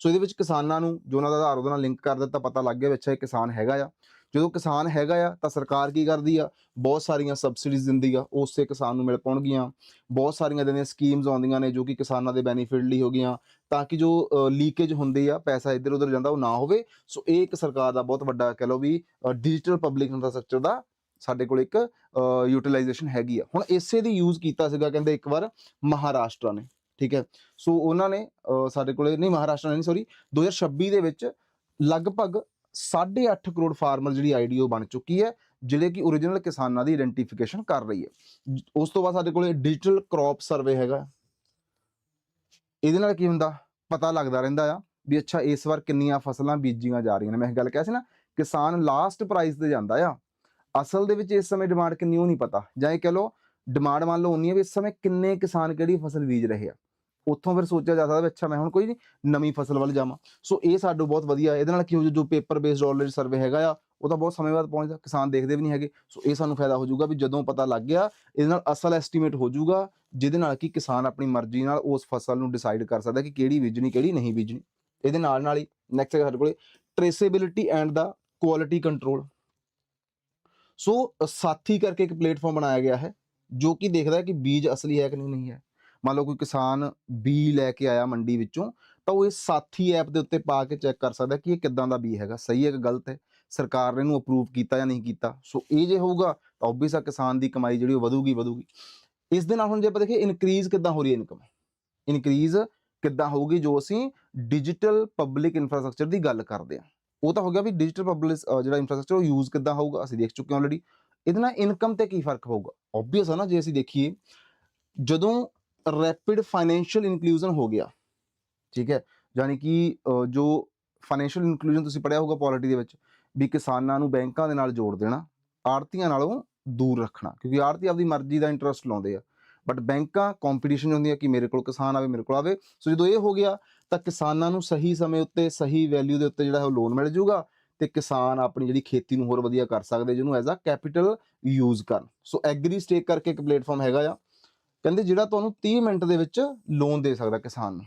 ਸੋ ਇਹਦੇ ਵਿੱਚ ਕਿਸਾਨਾਂ ਨੂੰ, ਜੋ ਉਹਨਾਂ ਦਾ ਆਧਾਰ ਉਹਦੇ ਨਾਲ ਲਿੰਕ ਕਰ ਦਿੱਤਾ, ਪਤਾ ਲੱਗ ਗਿਆ ਵੀ ਅੱਛਾ ਇਹ ਕਿਸਾਨ ਹੈਗਾ ਆ। ਜਦੋਂ ਕਿਸਾਨ ਹੈਗਾ ਆ, ਤਾਂ ਸਰਕਾਰ ਕੀ ਕਰਦੀ ਆ? ਬਹੁਤ ਸਾਰੀਆਂ ਸਬਸਿਡੀਜ਼ ਦਿੰਦੀ ਆ, ਉਸੇ ਕਿਸਾਨ ਨੂੰ ਮਿਲ ਪਾਉਣਗੀਆਂ। ਬਹੁਤ ਸਾਰੀਆਂ ਦਿੰਦੀਆਂ ਸਕੀਮਸ ਆਉਂਦੀਆਂ ਨੇ, ਜੋ ਕਿ ਕਿਸਾਨਾਂ ਦੇ ਬੈਨੀਫਿਟ ਲਈ ਹੋ ਗਈਆਂ, ਤਾਂ ਕਿ ਜੋ ਲੀਕੇਜ ਹੁੰਦੀ ਆ, ਪੈਸਾ ਇੱਧਰ ਉੱਧਰ ਜਾਂਦਾ, ਉਹ ਨਾ ਹੋਵੇ। ਸੋ ਇਹ ਇੱਕ ਸਰਕਾਰ ਦਾ ਬਹੁਤ ਵੱਡਾ ਕਹਿ ਲਓ ਵੀ ਡਿਜੀਟਲ ਪਬਲਿਕ ਇਨਫਰਾਸਟ੍ਰਕਚਰ ਦਾ ਸਾਡੇ ਕੋਲ ਇੱਕ ਯੂਟਿਲਾਈਜੇਸ਼ਨ ਹੈਗੀ ਆ। ਹੁਣ ਇਸੇ ਦੀ ਯੂਜ਼ ਕੀਤਾ ਸੀਗਾ ਕਹਿੰਦੇ ਇੱਕ ਵਾਰ ਮਹਾਰਾਸ਼ਟਰ ਨੇ, ਠੀਕ ਹੈ। ਸੋ ਉਹਨਾਂ ਨੇ ਸਾਡੇ ਕੋਲੇ ਨਹੀਂ ਮਹਾਰਾਸ਼ਟਰ ਨੇ ਨਹੀਂ ਸੌਰੀ 2026 ਦੇ ਵਿੱਚ ਲਗਭਗ 8.5 ਕਰੋੜ ਫਾਰਮਰ ਜਿਹੜੀ ਆਈਡੀਓ ਬਣ ਚੁੱਕੀ ਹੈ, ਜਿਹੜੇ ਕਿ origignal ਕਿਸਾਨਾਂ ਦੀ ਆਇਡੈਂਟੀਫਿਕੇਸ਼ਨ ਕਰ ਰਹੀ ਹੈ। ਉਸ ਤੋਂ ਬਾਅਦ ਸਾਡੇ ਕੋਲੇ ਡਿਜੀਟਲ ਕ੍ਰੌਪ ਸਰਵੇ ਹੈਗਾ। ਇਹਦੇ ਨਾਲ ਕੀ ਹੁੰਦਾ? ਪਤਾ ਲੱਗਦਾ ਰਹਿੰਦਾ ਆ ਵੀ ਅੱਛਾ, ਇਸ ਵਾਰ ਕਿੰਨੀਆਂ ਫਸਲਾਂ ਬੀਜੀਆਂ ਜਾ ਰਹੀਆਂ ਨੇ। ਮੈਂ ਇਹ ਗੱਲ ਕਿਹਾ ਸੀ ਨਾ, ਕਿਸਾਨ ਲਾਸਟ ਪ੍ਰਾਈਸ ਤੇ ਜਾਂਦਾ ਆ। ਅਸਲ ਦੇ ਵਿੱਚ ਇਸ ਸਮੇਂ ਡਿਮਾਂਡ ਕਿੰਨੀ ਉਹ ਨਹੀਂ ਪਤਾ। ਜਾਂ ਇਹ ਕਹ ਲਓ ਡਿਮਾਂਡ ਮੰਨ ਲਓ ਉਨੀ ਹੈ ਵੀ ਇਸ ਸਮੇਂ ਕਿੰਨੇ ਕਿਸਾਨ ਕਿਹੜੀ ਫਸਲ ਬੀਜ ਰਹੇ ਆ। ਉੱਥੋਂ ਫਿਰ ਸੋਚਿਆ ਜਾ ਸਕਦਾ ਵੀ ਅੱਛਾ, ਮੈਂ ਹੁਣ ਕੋਈ ਨਹੀਂ ਨਵੀਂ ਫਸਲ ਵੱਲ ਜਾਵਾਂ। ਸੋ ਇਹ ਸਾਡੂ ਬਹੁਤ ਵਧੀਆ ਇਹਦੇ ਨਾਲ ਕੀ ਹੋ ਜੋ ਪੇਪਰ ਬੇਸਡ ਆਲਰੇਡੀ ਸਰਵੇ ਹੈਗਾ ਆ, ਉਹ ਤਾਂ ਬਹੁਤ ਸਮੇਂ ਬਾਅਦ ਪਹੁੰਚਦਾ, ਕਿਸਾਨ ਦੇਖਦੇ ਵੀ ਨਹੀਂ ਹੈਗੇ। ਸੋ ਇਹ ਸਾਨੂੰ ਫਾਇਦਾ ਹੋ ਜਾਊਗਾ ਵੀ ਜਦੋਂ ਪਤਾ ਲੱਗ ਗਿਆ, ਇਹਦੇ ਨਾਲ ਅਸਲ ਐਸਟੀਮੇਟ ਹੋ ਜਾਊਗਾ ਜਿਹਦੇ ਨਾਲ ਕਿ ਕਿਸਾਨ ਆਪਣੀ ਮਰਜ਼ੀ ਨਾਲ ਉਸ ਫਸਲ ਨੂੰ ਡਿਸਾਈਡ ਕਰ ਸਕਦਾ ਕਿ ਕਿਹੜੀ ਬੀਜਣੀ, ਕਿਹੜੀ ਨਹੀਂ ਬੀਜਣੀ। ਇਹਦੇ ਨਾਲ ਨਾਲ ਹੀ ਨੈਕਸਟ ਹੈ ਸਾਡੇ ਕੋਲੇ traceability and the quality control so ਸਾਥੀ ਕਰਕੇ ਇੱਕ ਪਲੇਟਫਾਰਮ ਬਣਾਇਆ ਗਿਆ ਹੈ, ਜੋ ਕਿ ਦੇਖਦਾ ਹੈ ਕਿ ਬੀਜ ਅਸਲੀ ਹੈ ਕਿ ਨਹੀਂ ਨਹੀਂ ਹੈ। ਮੰਨ ਲਓ ਕੋਈ ਕਿਸਾਨ ਬੀ ਲੈ ਕੇ ਆਇਆ ਮੰਡੀ ਵਿੱਚੋਂ, ਤਾਂ ਉਹ ਇਸ ਸਾਥੀ ਐਪ ਦੇ ਉੱਤੇ ਪਾ ਕੇ ਚੈੱਕ ਕਰ ਸਕਦਾ ਕਿ ਇਹ ਕਿੱਦਾਂ ਦਾ ਬੀ ਹੈਗਾ, ਸਹੀ ਹੈ ਕਿ ਗਲਤ ਹੈ, ਸਰਕਾਰ ਨੇ ਇਹਨੂੰ ਅਪਰੂਵ ਕੀਤਾ ਜਾਂ ਨਹੀਂ ਕੀਤਾ। ਸੋ ਇਹ ਜੇ ਹੋਊਗਾ, ਤਾਂ ਆਬਵੀਅਸ ਆ ਕਿਸਾਨ ਦੀ ਕਮਾਈ ਜਿਹੜੀ ਉਹ ਵਧੂਗੀ ਵਧੂਗੀ। ਇਸ ਦੇ ਨਾਲ ਹੁਣ ਜੇ ਆਪਾਂ ਦੇਖੀਏ ਇਨਕਰੀਜ਼ ਕਿੱਦਾਂ ਹੋ ਰਹੀ ਹੈ ਇਨਕਮ ਇਨਕਰੀਜ਼ ਕਿੱਦਾਂ ਹੋਊਗੀ, ਜੋ ਅਸੀਂ ਡਿਜੀਟਲ ਪਬਲਿਕ ਇਨਫਰਾਸਟ੍ਰਕਚਰ ਦੀ ਗੱਲ ਕਰਦੇ ਹਾਂ। ਉਹ ਤਾਂ ਹੋ ਗਿਆ ਵੀ ਡਿਜੀਟਲ ਪਬਲਿਕ ਜਿਹੜਾ ਇਨਫਰਾਸਟ੍ਰਕਚਰ ਉਹ ਯੂਜ਼ ਕਿੱਦਾਂ ਹੋਊਗਾ, ਅਸੀਂ ਦੇਖ ਚੁੱਕੇ ਹਾਂ ਆਲਰੇਡੀ ਇਹਦੇ ਨਾਲ ਇਨਕਮ ਤੇ ਕੀ ਫ਼ਰਕ ਪਊਗਾ? ਆਬਵੀਅਸ ਹੈ ਨਾ, ਜੇ ਅਸੀਂ ਦੇਖੀਏ, ਜਦੋਂ ਰੈਪਿਡ ਫਾਈਨੈਂਸ਼ੀਅਲ ਇਨਕਲੂਜਨ ਹੋ ਗਿਆ, ਠੀਕ ਹੈ, ਯਾਨੀ ਕਿ ਜੋ ਫਾਈਨੈਂਸ਼ੀਅਲ ਇਨਕਲੂਜਨ ਤੁਸੀਂ ਪੜਿਆ ਹੋਊਗਾ ਪੋਲਿਟੀ ਦੇ ਵਿੱਚ, ਵੀ ਕਿਸਾਨਾਂ ਨੂੰ ਬੈਂਕਾਂ ਦੇ ਨਾਲ ਜੋੜ ਦੇਣਾ ਆੜਤੀਆਂ ਨਾਲੋਂ ਦੂਰ ਰੱਖਣਾ, ਕਿਉਂਕਿ ਆੜਤੀ ਆਪਦੀ ਮਰਜ਼ੀ ਦਾ ਇੰਟਰਸਟ ਲਾਉਂਦੇ ਆ। ਬਟ ਬੈਂਕਾਂ ਕੰਪੀਟੀਸ਼ਨ ਹੁੰਦੀ ਆ ਕਿ ਮੇਰੇ ਕੋਲ ਕਿਸਾਨ ਆਵੇ, ਮੇਰੇ ਕੋਲ ਆਵੇ। ਸੋ ਜਦੋਂ ਇਹ ਹੋ ਗਿਆ ਤਾਂ ਕਿਸਾਨਾਂ ਨੂੰ ਸਹੀ ਸਮੇਂ ਉੱਤੇ, ਸਹੀ ਵੈਲਿਊ ਦੇ ਉੱਤੇ ਜਿਹੜਾ ਹੈ ਉਹ ਲੋਨ ਮਿਲ ਜਾਊਗਾ ਤੇ ਕਿਸਾਨ ਆਪਣੀ ਜਿਹੜੀ ਖੇਤੀ ਨੂੰ ਹੋਰ ਵਧੀਆ ਕਰ ਸਕਦੇ ਜਿਹਨੂੰ ਐਜ਼ ਅ ਕੈਪੀਟਲ ਯੂਜ਼ ਕਰਨ। ਸੋ ਐਗਰੀ ਸਟੇਕ ਕਰਕੇ ਇੱਕ ਪਲੇਟਫਾਰਮ ਹੈਗਾ ਆ। ਕਹਿੰਦੇ ਜਿਹੜਾ ਤੁਹਾਨੂੰ 30 ਮਿੰਟ ਦੇ ਵਿੱਚ ਲੋਨ ਦੇ ਸਕਦਾ ਕਿਸਾਨ ਨੂੰ।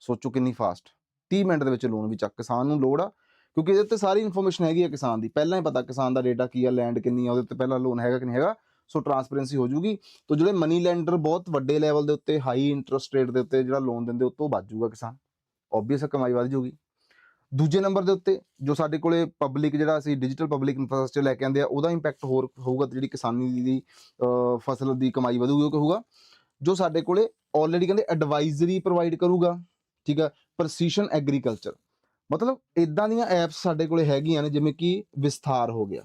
ਸੋਚੋ ਕਿੰਨੀ ਫਾਸਟ 30 ਮਿੰਟ ਦੇ ਵਿੱਚ ਲੋਨ ਵੀ ਚੱਕ, ਕਿਸਾਨ ਨੂੰ ਲੋੜ ਆ। ਕਿਉਂਕਿ ਇਹਦੇ ਉੱਤੇ ਸਾਰੀ ਇਨਫੋਰਮੇਸ਼ਨ ਹੈਗੀ ਆ ਕਿਸਾਨ ਦੀ। ਪਹਿਲਾਂ ਹੀ ਪਤਾ ਕਿਸਾਨ ਦਾ ਡੇਟਾ ਕੀ ਆ ਲੈਂਡ ਕਿੰਨੀ ਆ, ਉਹਦੇ ਉੱਤੇ ਪਹਿਲਾਂ ਲੋਨ ਹੈਗਾ ਕਿ ਨਹੀਂ ਹੈਗਾ। ਸੋ ਟਰਾਂਸਪੇਰੈਂਸੀ ਹੋ ਜੂਗੀ ਤੋ ਜਿਹੜੇ ਮਨੀ ਲੈਂਡਰ ਬਹੁਤ ਵੱਡੇ ਲੈਵਲ ਦੇ ਉੱਤੇ ਹਾਈ ਇੰਟਰਸਟ ਰੇਟ ਦੇ ਉੱਤੇ ਜਿਹੜਾ ਲੋਨ ਦਿੰਦੇ ਉਤੋਂ ਬਚ ਜੂਗਾ ਕਿਸਾਨ। ਆਬਵੀਅਸ ਕਮਾਈ ਵਧ ਜੂਗੀ ਦੂਜੇ ਨੰਬਰ ਦੇ ਉੱਤੇ, ਜੋ ਸਾਡੇ ਕੋਲੇ ਪਬਲਿਕ ਜਿਹੜਾ ਅਸੀਂ ਡਿਜੀਟਲ ਪਬਲਿਕ ਇਨਫਰਾਸਟ੍ਰਕਚਰ ਲੈ ਕੇ ਆਂਦੇ ਆ, ਉਹਦਾ ਇੰਪੈਕਟ ਹੋਰ ਹੋਊਗਾ ਜਿਹੜੀ ਕਿਸਾਨੀ ਦੀ ਫਸਲ ਦੀ ਕਮਾਈ ਵਧੂਗੀ, ਉਹ ਕੀ ਜੋ ਸਾਡੇ ਕੋਲੇ ਆਲਰੇਡੀ ਕਹਿੰਦੇ ਐਡਵਾਈਜ਼ਰੀ ਪ੍ਰੋਵਾਈਡ ਕਰੂਗਾ, ਠੀਕ ਆ ਪ੍ਰੈਸੀਸ਼ਨ ਐਗਰੀਕਲਚਰ ਮਤਲਬ ਇਦਾਂ ਦੀਆਂ ਐਪਸ ਸਾਡੇ ਕੋਲੇ ਹੈਗੀਆਂ ਨੇ, ਜਿਵੇਂ ਕਿ ਵਿਸਥਾਰ ਹੋ ਗਿਆ।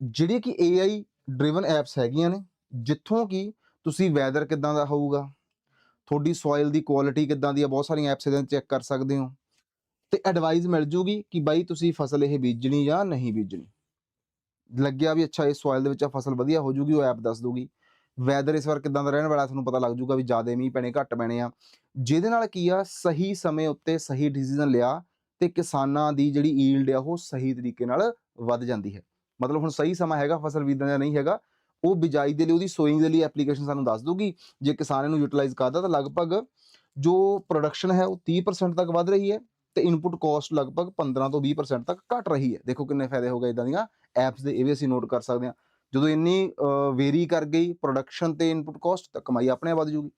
ਜਿਹੜੀ ਕਿ AI ਡਰਿਵਨ ਐਪਸ ਹੈਗੀਆਂ ਨੇ, ਜਿੱਥੋਂ ਕਿ ਤੁਸੀਂ ਵੈਦਰ ਕਿਦਾਂ ਦਾ ਹੋਊਗਾ, ਤੁਹਾਡੀ ਸੋਇਲ ਦੀ ਕੁਆਲਿਟੀ ਕਿਦਾਂ ਦੀ ਆ, ਬਹੁਤ ਸਾਰੀਆਂ ਐਪਸ ਇਹਦੇ ਚੈੱਕ ਕਰ ਸਕਦੇ ਹੋ, ਤੇ ਐਡਵਾਈਸ ਮਿਲ ਜੂਗੀ ਕਿ ਬਾਈ ਤੁਸੀਂ ਫਸਲ ਇਹ ਬੀਜਣੀ ਜਾਂ ਨਹੀਂ ਬੀਜਣੀ। ਲੱਗਿਆ ਵੀ ਅੱਛਾ, ਇਸ ਸੋਇਲ ਦੇ ਵਿੱਚ ਆ ਫਸਲ ਵਧੀਆ ਹੋ ਜੂਗੀ, ਉਹ ਐਪ ਦੱਸ ਦੂਗੀ। ਵੈਦਰ ਇਸ ਵਾਰ ਕਿਦਾਂ ਦਾ ਰਹਿਣ ਵਾਲਾ, ਤੁਹਾਨੂੰ ਪਤਾ ਲੱਗ ਜੂਗਾ ਵੀ ਜ਼ਿਆਦਾ ਮੀਂਹ ਪੈਣੇ, ਘੱਟ ਪੈਣੇ ਆ। ਜਿਹਦੇ ਨਾਲ ਕੀ ਆ, ਸਹੀ ਸਮੇਂ ਉੱਤੇ ਸਹੀ ਡਿਸੀਜਨ ਲਿਆ ਤੇ ਕਿਸਾਨਾਂ ਦੀ ਜਿਹੜੀ ਈਲਡ ਆ, ਉਹ ਸਹੀ ਤਰੀਕੇ ਨਾਲ ਵੱਧ ਜਾਂਦੀ ਹੈ। ਮਤਲਬ ਹੁਣ ਸਹੀ ਸਮਾਂ ਹੈਗਾ, ਫਸਲ ਬੀਜਣ ਦਾ ਨਹੀਂ ਹੈਗਾ, ਉਹ ਬਿਜਾਈ ਦੇ ਲਈ, ਉਹਦੀ ਸੋਇੰਗ ਦੇ ਲਈ ਐਪਲੀਕੇਸ਼ਨ ਸਾਨੂੰ ਦੱਸ ਦੂਗੀ ਜੇ ਕਿਸਾਨ ਇਹਨੂੰ ਯੂਟਿਲਾਈਜ਼ ਕਰਦਾ ਤਾਂ ਲਗਭਗ ਜੋ ਪ੍ਰੋਡਕਸ਼ਨ ਹੈ ਉਹ 30% ਤੱਕ ਵੱਧ ਰਹੀ ਹੈ ਤੇ ਇਨਪੁਟ ਕਾਸਟ ਲਗਭਗ 15 ਤੋਂ 20% ਤੱਕ ਘਟ ਰਹੀ ਹੈ। ਦੇਖੋ ਕਿੰਨੇ ਫਾਇਦੇ ਹੋ ਗਏ ਇਦਾਂ ਦੀਆਂ ਐਪਸ ਦੇ, ਇਹ ਵੀ ਅਸੀਂ ਨੋਟ ਕਰ ਸਕਦੇ ਹਾਂ। ਜਦੋਂ ਇੰਨੀ ਵੇਰੀ ਕਰ ਗਈ ਪ੍ਰੋਡਕਸ਼ਨ ਤੇ ਇਨਪੁਟ ਕਾਸਟ ਤਾਂ ਕਮਾਈ ਆਪਣੇ ਆਪ ਵਧ ਜੂਗੀ।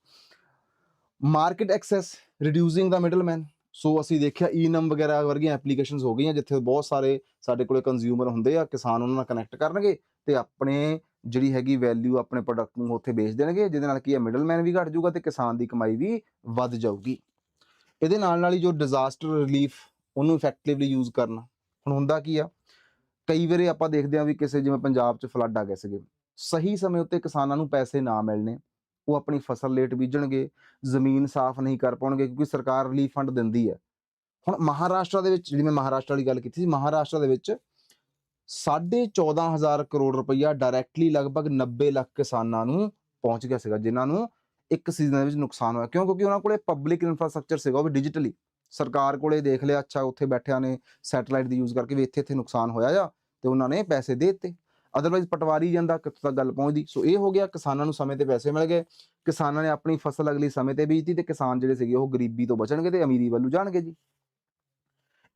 ਮਾਰਕੀਟ ਐਕਸੈਸ ਰਿਡਿਊਸਿੰਗ ਦਾ ਮਿਡਲਮੈਨ ਸੋ ਅਸੀਂ ਦੇਖਿਆ ਈਨਮ ਵਗੈਰਾ ਵਰਗੀਆਂ ਐਪਲੀਕੇਸ਼ਨਸ ਹੋ ਗਈਆਂ, ਜਿੱਥੇ ਬਹੁਤ ਸਾਰੇ ਸਾਡੇ ਕੋਲੇ ਕੰਜ਼ਿਊਮਰ ਹੁੰਦੇ ਆ, ਕਿਸਾਨ ਉਹਨਾਂ ਨਾਲ ਕਨੈਕਟ ਕਰਨਗੇ ਤੇ ਆਪਣੇ ਜਿਹੜੀ ਹੈਗੀ ਵੈਲਿਊ ਆਪਣੇ ਪ੍ਰੋਡਕਟ ਨੂੰ ਉੱਥੇ ਵੇਚ ਦੇਣਗੇ, ਜਿਹਦੇ ਨਾਲ ਕੀ ਹੈ ਮਿਡਲਮੈਨ ਵੀ ਘਟ ਜਾਊਗਾ ਤੇ ਕਿਸਾਨ ਦੀ ਕਮਾਈ ਵੀ ਵੱਧ ਜਾਊਗੀ। ਇਹਦੇ ਨਾਲ ਨਾਲ ਹੀ ਜੋ ਡਿਜ਼ਾਸਟਰ ਰਿਲੀਫ ਉਹਨੂੰ ਇਫੈਕਟਿਵਲੀ ਯੂਜ਼ ਕਰਨਾ, ਹੁਣ ਹੁੰਦਾ ਕੀ ਆ, ਕਈ ਵਾਰੀ ਆਪਾਂ ਦੇਖਦੇ ਆ ਵੀ ਕਿਸੇ, ਜਿਵੇਂ ਪੰਜਾਬ 'ਚ ਫਲੱਡ ਆ ਗਏ ਸੀਗੇ, ਸਹੀ ਸਮੇਂ ਉੱਤੇ ਕਿਸਾਨਾਂ ਨੂੰ ਪੈਸੇ ਨਾ ਮਿਲਣੇ ਉਹ ਆਪਣੀ ਫਸਲ ਲੇਟ ਬੀਜਣਗੇ, ਜ਼ਮੀਨ ਸਾਫ਼ ਨਹੀਂ ਕਰ ਪਾਉਣਗੇ ਕਿਉਂਕਿ ਸਰਕਾਰ ਰਿਲੀਫ ਫੰਡ ਦਿੰਦੀ ਹੈ। ਹੁਣ ਮਹਾਰਾਸ਼ਟਰ ਦੇ ਵਿੱਚ ਜਿਹੜੀ ਮੈਂ ਮਹਾਰਾਸ਼ਟਰ ਵਾਲੀ ਗੱਲ ਕੀਤੀ ਸੀ, ਮਹਾਰਾਸ਼ਟਰ ਦੇ ਵਿੱਚ 14500 ਕਰੋੜ ਰੁਪਈਆ ਡਾਇਰੈਕਟਲੀ ਲਗਭਗ 90 ਲੱਖ ਕਿਸਾਨਾਂ ਨੂੰ ਪਹੁੰਚ ਗਿਆ ਸੀਗਾ, ਜਿਨ੍ਹਾਂ ਨੂੰ ਇੱਕ ਸੀਜ਼ਨ ਦੇ ਵਿੱਚ ਨੁਕਸਾਨ ਹੋਇਆ। ਕਿਉਂ? ਕਿਉਂਕਿ ਉਹਨਾਂ ਕੋਲੇ ਪਬਲਿਕ ਇਨਫਰਾਸਟ੍ਰਕਚਰ ਸੀਗਾ ਉਹ ਵੀ ਡਿਜੀਟਲੀ ਸਰਕਾਰ ਕੋਲੇ ਦੇਖ ਲਿਆ, ਅੱਛਾ ਉੱਥੇ ਬੈਠਿਆਂ ਨੇ ਸੈਟੇਲਾਈਟ ਦੀ ਯੂਜ਼ ਕਰਕੇ ਵੀ ਇੱਥੇ ਇੱਥੇ ਨੁਕਸਾਨ ਹੋਇਆ ਆ ਤੇ ਉਹਨਾਂ ਨੇ ਪੈਸੇ ਦੇ ਦਿੱਤੇ। ਅਦਰਵਾਈਜ਼ ਪਟਵਾਰੀ ਜਾਂਦਾ ਕਿੱਥੋਂ ਤੱਕ ਗੱਲ ਪਹੁੰਚਦੀ। ਸੋ ਇਹ ਹੋ ਗਿਆ ਕਿਸਾਨਾਂ ਨੂੰ ਸਮੇਂ ਤੇ ਪੈਸੇ ਮਿਲ ਗਏ। ਕਿਸਾਨਾਂ ਨੇ ਆਪਣੀ ਫਸਲ ਅਗਲੀ ਸਮੇਂ ਤੇ ਬੀਜਤੀ ਤੇ ਕਿਸਾਨ ਜਿਹੜੇ ਸੀਗੇ ਉਹ ਗਰੀਬੀ ਤੋਂ ਬਚਣਗੇ ਤੇ ਅਮੀਰੀ ਵੱਲੋਂ ਜਾਣਗੇ ਜੀ।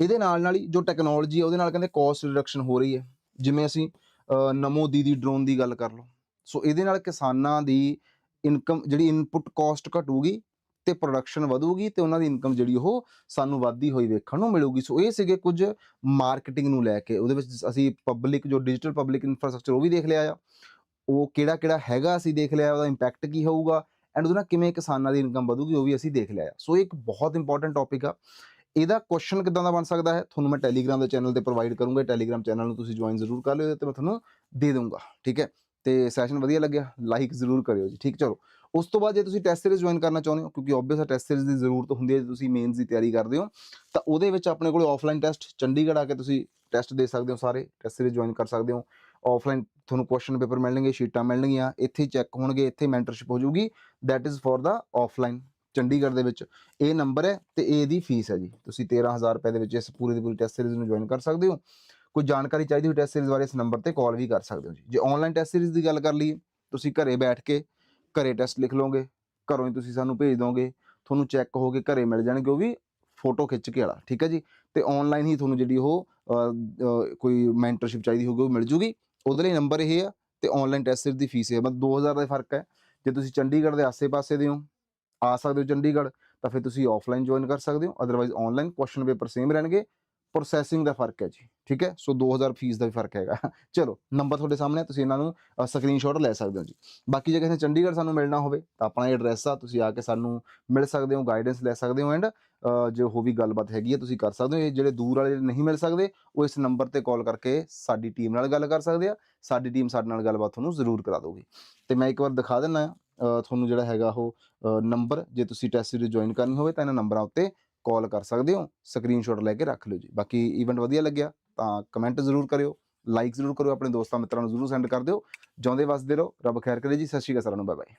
ਇਹਦੇ ਨਾਲ ਨਾਲ ਹੀ ਜੋ ਟੈਕਨੋਲੋਜੀ ਹੈ ਉਹਦੇ ਨਾਲ ਕਹਿੰਦੇ ਕੋਸਟ ਰਿਡਕਸ਼ਨ ਹੋ ਰਹੀ ਹੈ। ਜਿਵੇਂ ਅਸੀਂ ਅਹ, ਨਮੋ ਦੀਦੀ ਡਰੋਨ ਦੀ ਗੱਲ ਕਰ ਲਓ। ਸੋ ਇਹਦੇ ਨਾਲ ਕਿਸਾਨਾਂ ਦੀ ਇਨਕਮ ਜਿਹੜੀ ਇਨਪੁਟ ਕਾਸਟ ਘਟੂਗੀ ਤੇ ਪ੍ਰੋਡਕਸ਼ਨ ਵਧੂਗੀ ਤੇ ਉਹਨਾਂ ਦੀ ਇਨਕਮ ਜਿਹੜੀ ਉਹ ਸਾਨੂੰ ਵੱਧਦੀ ਹੋਈ ਵੇਖਣ ਨੂੰ ਮਿਲੂਗੀ। ਸੋ ਇਹ ਸੀਗੇ ਕੁਝ ਮਾਰਕੀਟਿੰਗ ਨੂੰ ਲੈ ਕੇ, ਉਹਦੇ ਵਿੱਚ ਅਸੀਂ ਪਬਲਿਕ ਜੋ ਡਿਜੀਟਲ ਪਬਲਿਕ ਇਨਫਰਾਸਟ੍ਰਕਚਰ ਉਹ ਵੀ ਦੇਖ ਲਿਆ ਆ। ਉਹ ਕਿਹੜਾ ਕਿਹੜਾ ਹੈਗਾ ਅਸੀਂ ਦੇਖ ਲਿਆ, ਉਹਦਾ ਇੰਪੈਕਟ ਕੀ ਹੋਊਗਾ ਐਂਡ ਉਹਦੇ ਨਾਲ ਕਿਵੇਂ ਕਿਸਾਨਾਂ ਦੀ ਇਨਕਮ ਵਧੂਗੀ ਉਹ ਵੀ ਅਸੀਂ ਦੇਖ ਲਿਆ ਆ। ਸੋ ਇੱਕ ਬਹੁਤ ਇੰਪੋਰਟੈਂਟ ਟੌਪਿਕ ਆ। ਇਹਦਾ ਕੁਐਸਚਨ ਕਿਦਾਂ ਦਾ ਬਣ ਸਕਦਾ ਹੈ? ਤੁਹਾਨੂੰ ਮੈਂ ਟੈਲੀਗ੍ਰਾਮ ਦੇ ਚੈਨਲ ਤੇ ਪ੍ਰੋਵਾਈਡ ਕਰੂੰਗਾ। ਟੈਲੀਗ੍ਰਾਮ ਚੈਨਲ ਨੂੰ ਤੁਸੀਂ ਜੁਆਇਨ ਜ਼ਰੂਰ ਕਰ ਲਿਓ ਤੇ ਮੈਂ ਤੁਹਾਨੂੰ ਦੇ ਦੂੰਗਾ ਠੀਕ ਹੈ? ਤੇ ਸੈਸ਼ਨ ਵਧੀਆ ਲੱਗਿਆ ਲਾਈਕ ਜ਼ਰੂਰ ਕਰਿਓ ਜੀ। ਠੀਕ, ਚਲੋ। ਉਸ ਤੋਂ ਬਾਅਦ ਜੇ ਤੁਸੀਂ ਟੈਸਟ ਸੀਰੀਜ਼ ਜੁਆਇਨ ਕਰਨਾ ਚਾਹੁੰਦੇ ਹੋ, ਕਿਉਂਕਿ ਆਬਵੀਅਸ ਟੈਸਟ ਸੀਰੀਜ਼ ਦੀ ਜ਼ਰੂਰਤ ਹੁੰਦੀ ਹੈ, ਜੇ ਤੁਸੀਂ ਮੇਨਸ ਦੀ ਤਿਆਰੀ ਕਰਦੇ ਹੋ, ਤਾਂ ਉਹਦੇ ਵਿੱਚ ਆਪਣੇ ਕੋਲ ਆਫਲਾਈਨ ਟੈਸਟ ਚੰਡੀਗੜ੍ਹ ਆ ਕੇ ਤੁਸੀਂ ਟੈਸਟ ਦੇ ਸਕਦੇ ਹੋ ਸਾਰੇ ਟੈਸਟ ਸੀਰੀਜ਼ ਜੁਆਇਨ ਕਰ ਸਕਦੇ ਹੋ। ਆਫਲਾਈਨ ਤੁਹਾਨੂੰ ਕੁਐਸਚਨ ਪੇਪਰ ਮਿਲਣਗੇ ਸ਼ੀਟਾਂ ਮਿਲਣਗੀਆਂ, ਇੱਥੇ ਚੈੱਕ ਹੋਣਗੇ, ਇੱਥੇ ਮੈਂਟਰਸ਼ਿਪ ਹੋ ਜਾਊਗੀ। That is for the offline Chandigarh ਦੇ ਵਿੱਚ। ਇਹ ਨੰਬਰ ਹੈ ਤੇ ਇਹਦੀ ਫੀਸ ਹੈ ਜੀ। ਤੁਸੀਂ 13000 ਰੁਪਏ ਦੇ ਵਿੱਚ ਇਸ ਪੂਰੀ ਦੀ ਪੂਰੀ ਟੈਸਟ ਸੀਰੀਜ਼ ਨੂੰ ਜੁਆਇਨ ਕਰ ਸਕਦੇ ਹੋ। ਕੋਈ ਜਾਣਕਾਰੀ ਚਾਹੀਦੀ ਹੋਈ ਟੈਸਟ ਸੀਰੀਜ਼ ਬਾਰੇ, ਇਸ ਨੰਬਰ ਤੇ ਕਾਲ ਵੀ ਕਰ ਸਕਦੇ ਹੋ ਜੀ। ਜੇ ਆਨਲਾਈਨ ਟੈਸਟ ਸੀਰੀਜ਼ ਦੀ ਗੱਲ ਕਰ ਲਈਏ, ਤੁਸੀਂ ਘਰੇ ਬੈਠ ਕੇ ਘਰੇ ਟੈਸਟ ਲਿਖ ਲਓਗੇ, ਘਰੋਂ ਹੀ ਤੁਸੀਂ ਸਾਨੂੰ ਭੇਜ ਦੋਗੇ, ਤੁਹਾਨੂੰ ਚੈੱਕ ਹੋ ਕੇ ਘਰੇ ਮਿਲ ਜਾਣਗੇ ਉਹ ਵੀ ਫੋਟੋ ਖਿੱਚ ਕੇ ਵਾਲਾ, ਠੀਕ ਹੈ ਜੀ? ਤੇ ਆਨਲਾਈਨ ਹੀ ਤੁਹਾਨੂੰ ਜਿਹੜੀ ਉਹ ਕੋਈ ਮੈਂਟਰਸ਼ਿਪ ਚਾਹੀਦੀ ਹੋਊਗੀ ਉਹ ਮਿਲ ਜੂਗੀ। ਉਹਦੇ ਲਈ ਨੰਬਰ ਇਹ ਆ ਤੇ ਆਨਲਾਈਨ ਟੈਸਟ ਦੀ ਫੀਸ ਹੈ ਬਸ 2000 ਦਾ ਫ਼ਰਕ ਹੈ। ਜੇ ਤੁਸੀਂ ਚੰਡੀਗੜ੍ਹ ਦੇ ਆਸੇ-ਪਾਸੇ ਦੇ ਹੋ, ਆ ਸਕਦੇ ਹੋ ਚੰਡੀਗੜ੍ਹ, ਤਾਂ ਫਿਰ ਤੁਸੀਂ ਆਫਲਾਈਨ ਜੁਆਇਨ ਕਰ ਸਕਦੇ ਹੋ otherwise online question paper same ਰਹਿਣਗੇ। ਪ੍ਰੋਸੈਸਿੰਗ ਦਾ ਫ਼ਰਕ ਹੈ ਜੀ ਠੀਕ ਹੈ? ਸੋ 2000 ਫੀਸ ਦਾ ਵੀ ਫ਼ਰਕ ਹੈਗਾ। ਚਲੋ ਨੰਬਰ ਤੁਹਾਡੇ ਸਾਹਮਣੇ ਤੁਸੀਂ ਇਹਨਾਂ ਨੂੰ ਸਕਰੀਨਸ਼ਾਟ ਲੈ ਸਕਦੇ ਹੋ ਜੀ। ਬਾਕੀ ਜੇ ਕਿਸੇ ਚੰਡੀਗੜ੍ਹ ਸਾਨੂੰ ਮਿਲਣਾ ਹੋਵੇ ਤਾਂ ਆਪਣਾ ਐਡਰੈਸ ਆ ਤੁਸੀਂ ਆ ਕੇ ਸਾਨੂੰ ਮਿਲ ਸਕਦੇ ਹੋ ਗਾਈਡੈਂਸ ਲੈ ਸਕਦੇ ਹੋ ਐਂਡ ਜੋ ਹੋ ਵੀ ਗੱਲਬਾਤ ਹੈਗੀ ਹੈ ਤੁਸੀਂ ਕਰ ਸਕਦੇ ਹੋ। ਇਹ ਜਿਹੜੇ ਦੂਰ ਵਾਲੇ ਨਹੀਂ ਮਿਲ ਸਕਦੇ ਉਹ ਇਸ ਨੰਬਰ ਤੇ ਕਾਲ ਕਰਕੇ ਸਾਡੀ ਟੀਮ ਨਾਲ ਗੱਲ ਕਰ ਸਕਦੇ ਆ। ਸਾਡੀ ਟੀਮ ਸਾਡੇ ਨਾਲ ਗੱਲਬਾਤ ਤੁਹਾਨੂੰ ਜ਼ਰੂਰ ਕਰਾ ਦਊਗੀ। ਤੇ ਮੈਂ ਇੱਕ ਵਾਰ ਦਿਖਾ ਦਿੰਨਾ ਅ, ਤੁਹਾਨੂੰ ਜਿਹੜਾ ਹੈਗਾ ਉਹ ਨੰਬਰ ਜੇ ਤੁਸੀਂ ਟੈਸਟ ਸੀਰੀਜ਼ ਜੁਆਇਨ ਕਰਨੀ ਹੋਵੇ ਤਾਂ ਇਹਨਾਂ ਨੰਬਰਾਂ ਉੱਤੇ ਕਾਲ ਕਰ ਸਕਦੇ ਹੋ ਸਕਰੀਨਸ਼ਾਟ ਲੈ ਕੇ ਰੱਖ ਲਿਓ ਜੀ। ਬਾਕੀ ਇਵੈਂਟ ਵਧੀਆ ਲੱਗਿਆ ਤਾਂ ਕਮੈਂਟ ਜ਼ਰੂਰ ਕਰਿਓ ਲਾਈਕ ਜ਼ਰੂਰ ਕਰਿਓ, ਆਪਣੇ ਦੋਸਤਾਂ ਮਿੱਤਰਾਂ ਨੂੰ ਜ਼ਰੂਰ ਸੈਂਡ ਕਰ ਦਿਓ। ਜਿਉਂਦੇ ਵਸਦੇ ਰਹੋ, ਰੱਬ ਖੈਰ ਕਰੇ ਜੀ, ਸਤਿ ਸ਼੍ਰੀ ਅਕਾਲ ਸਾਰਿਆਂ ਨੂੰ ਬਾਏ ਬਾਏ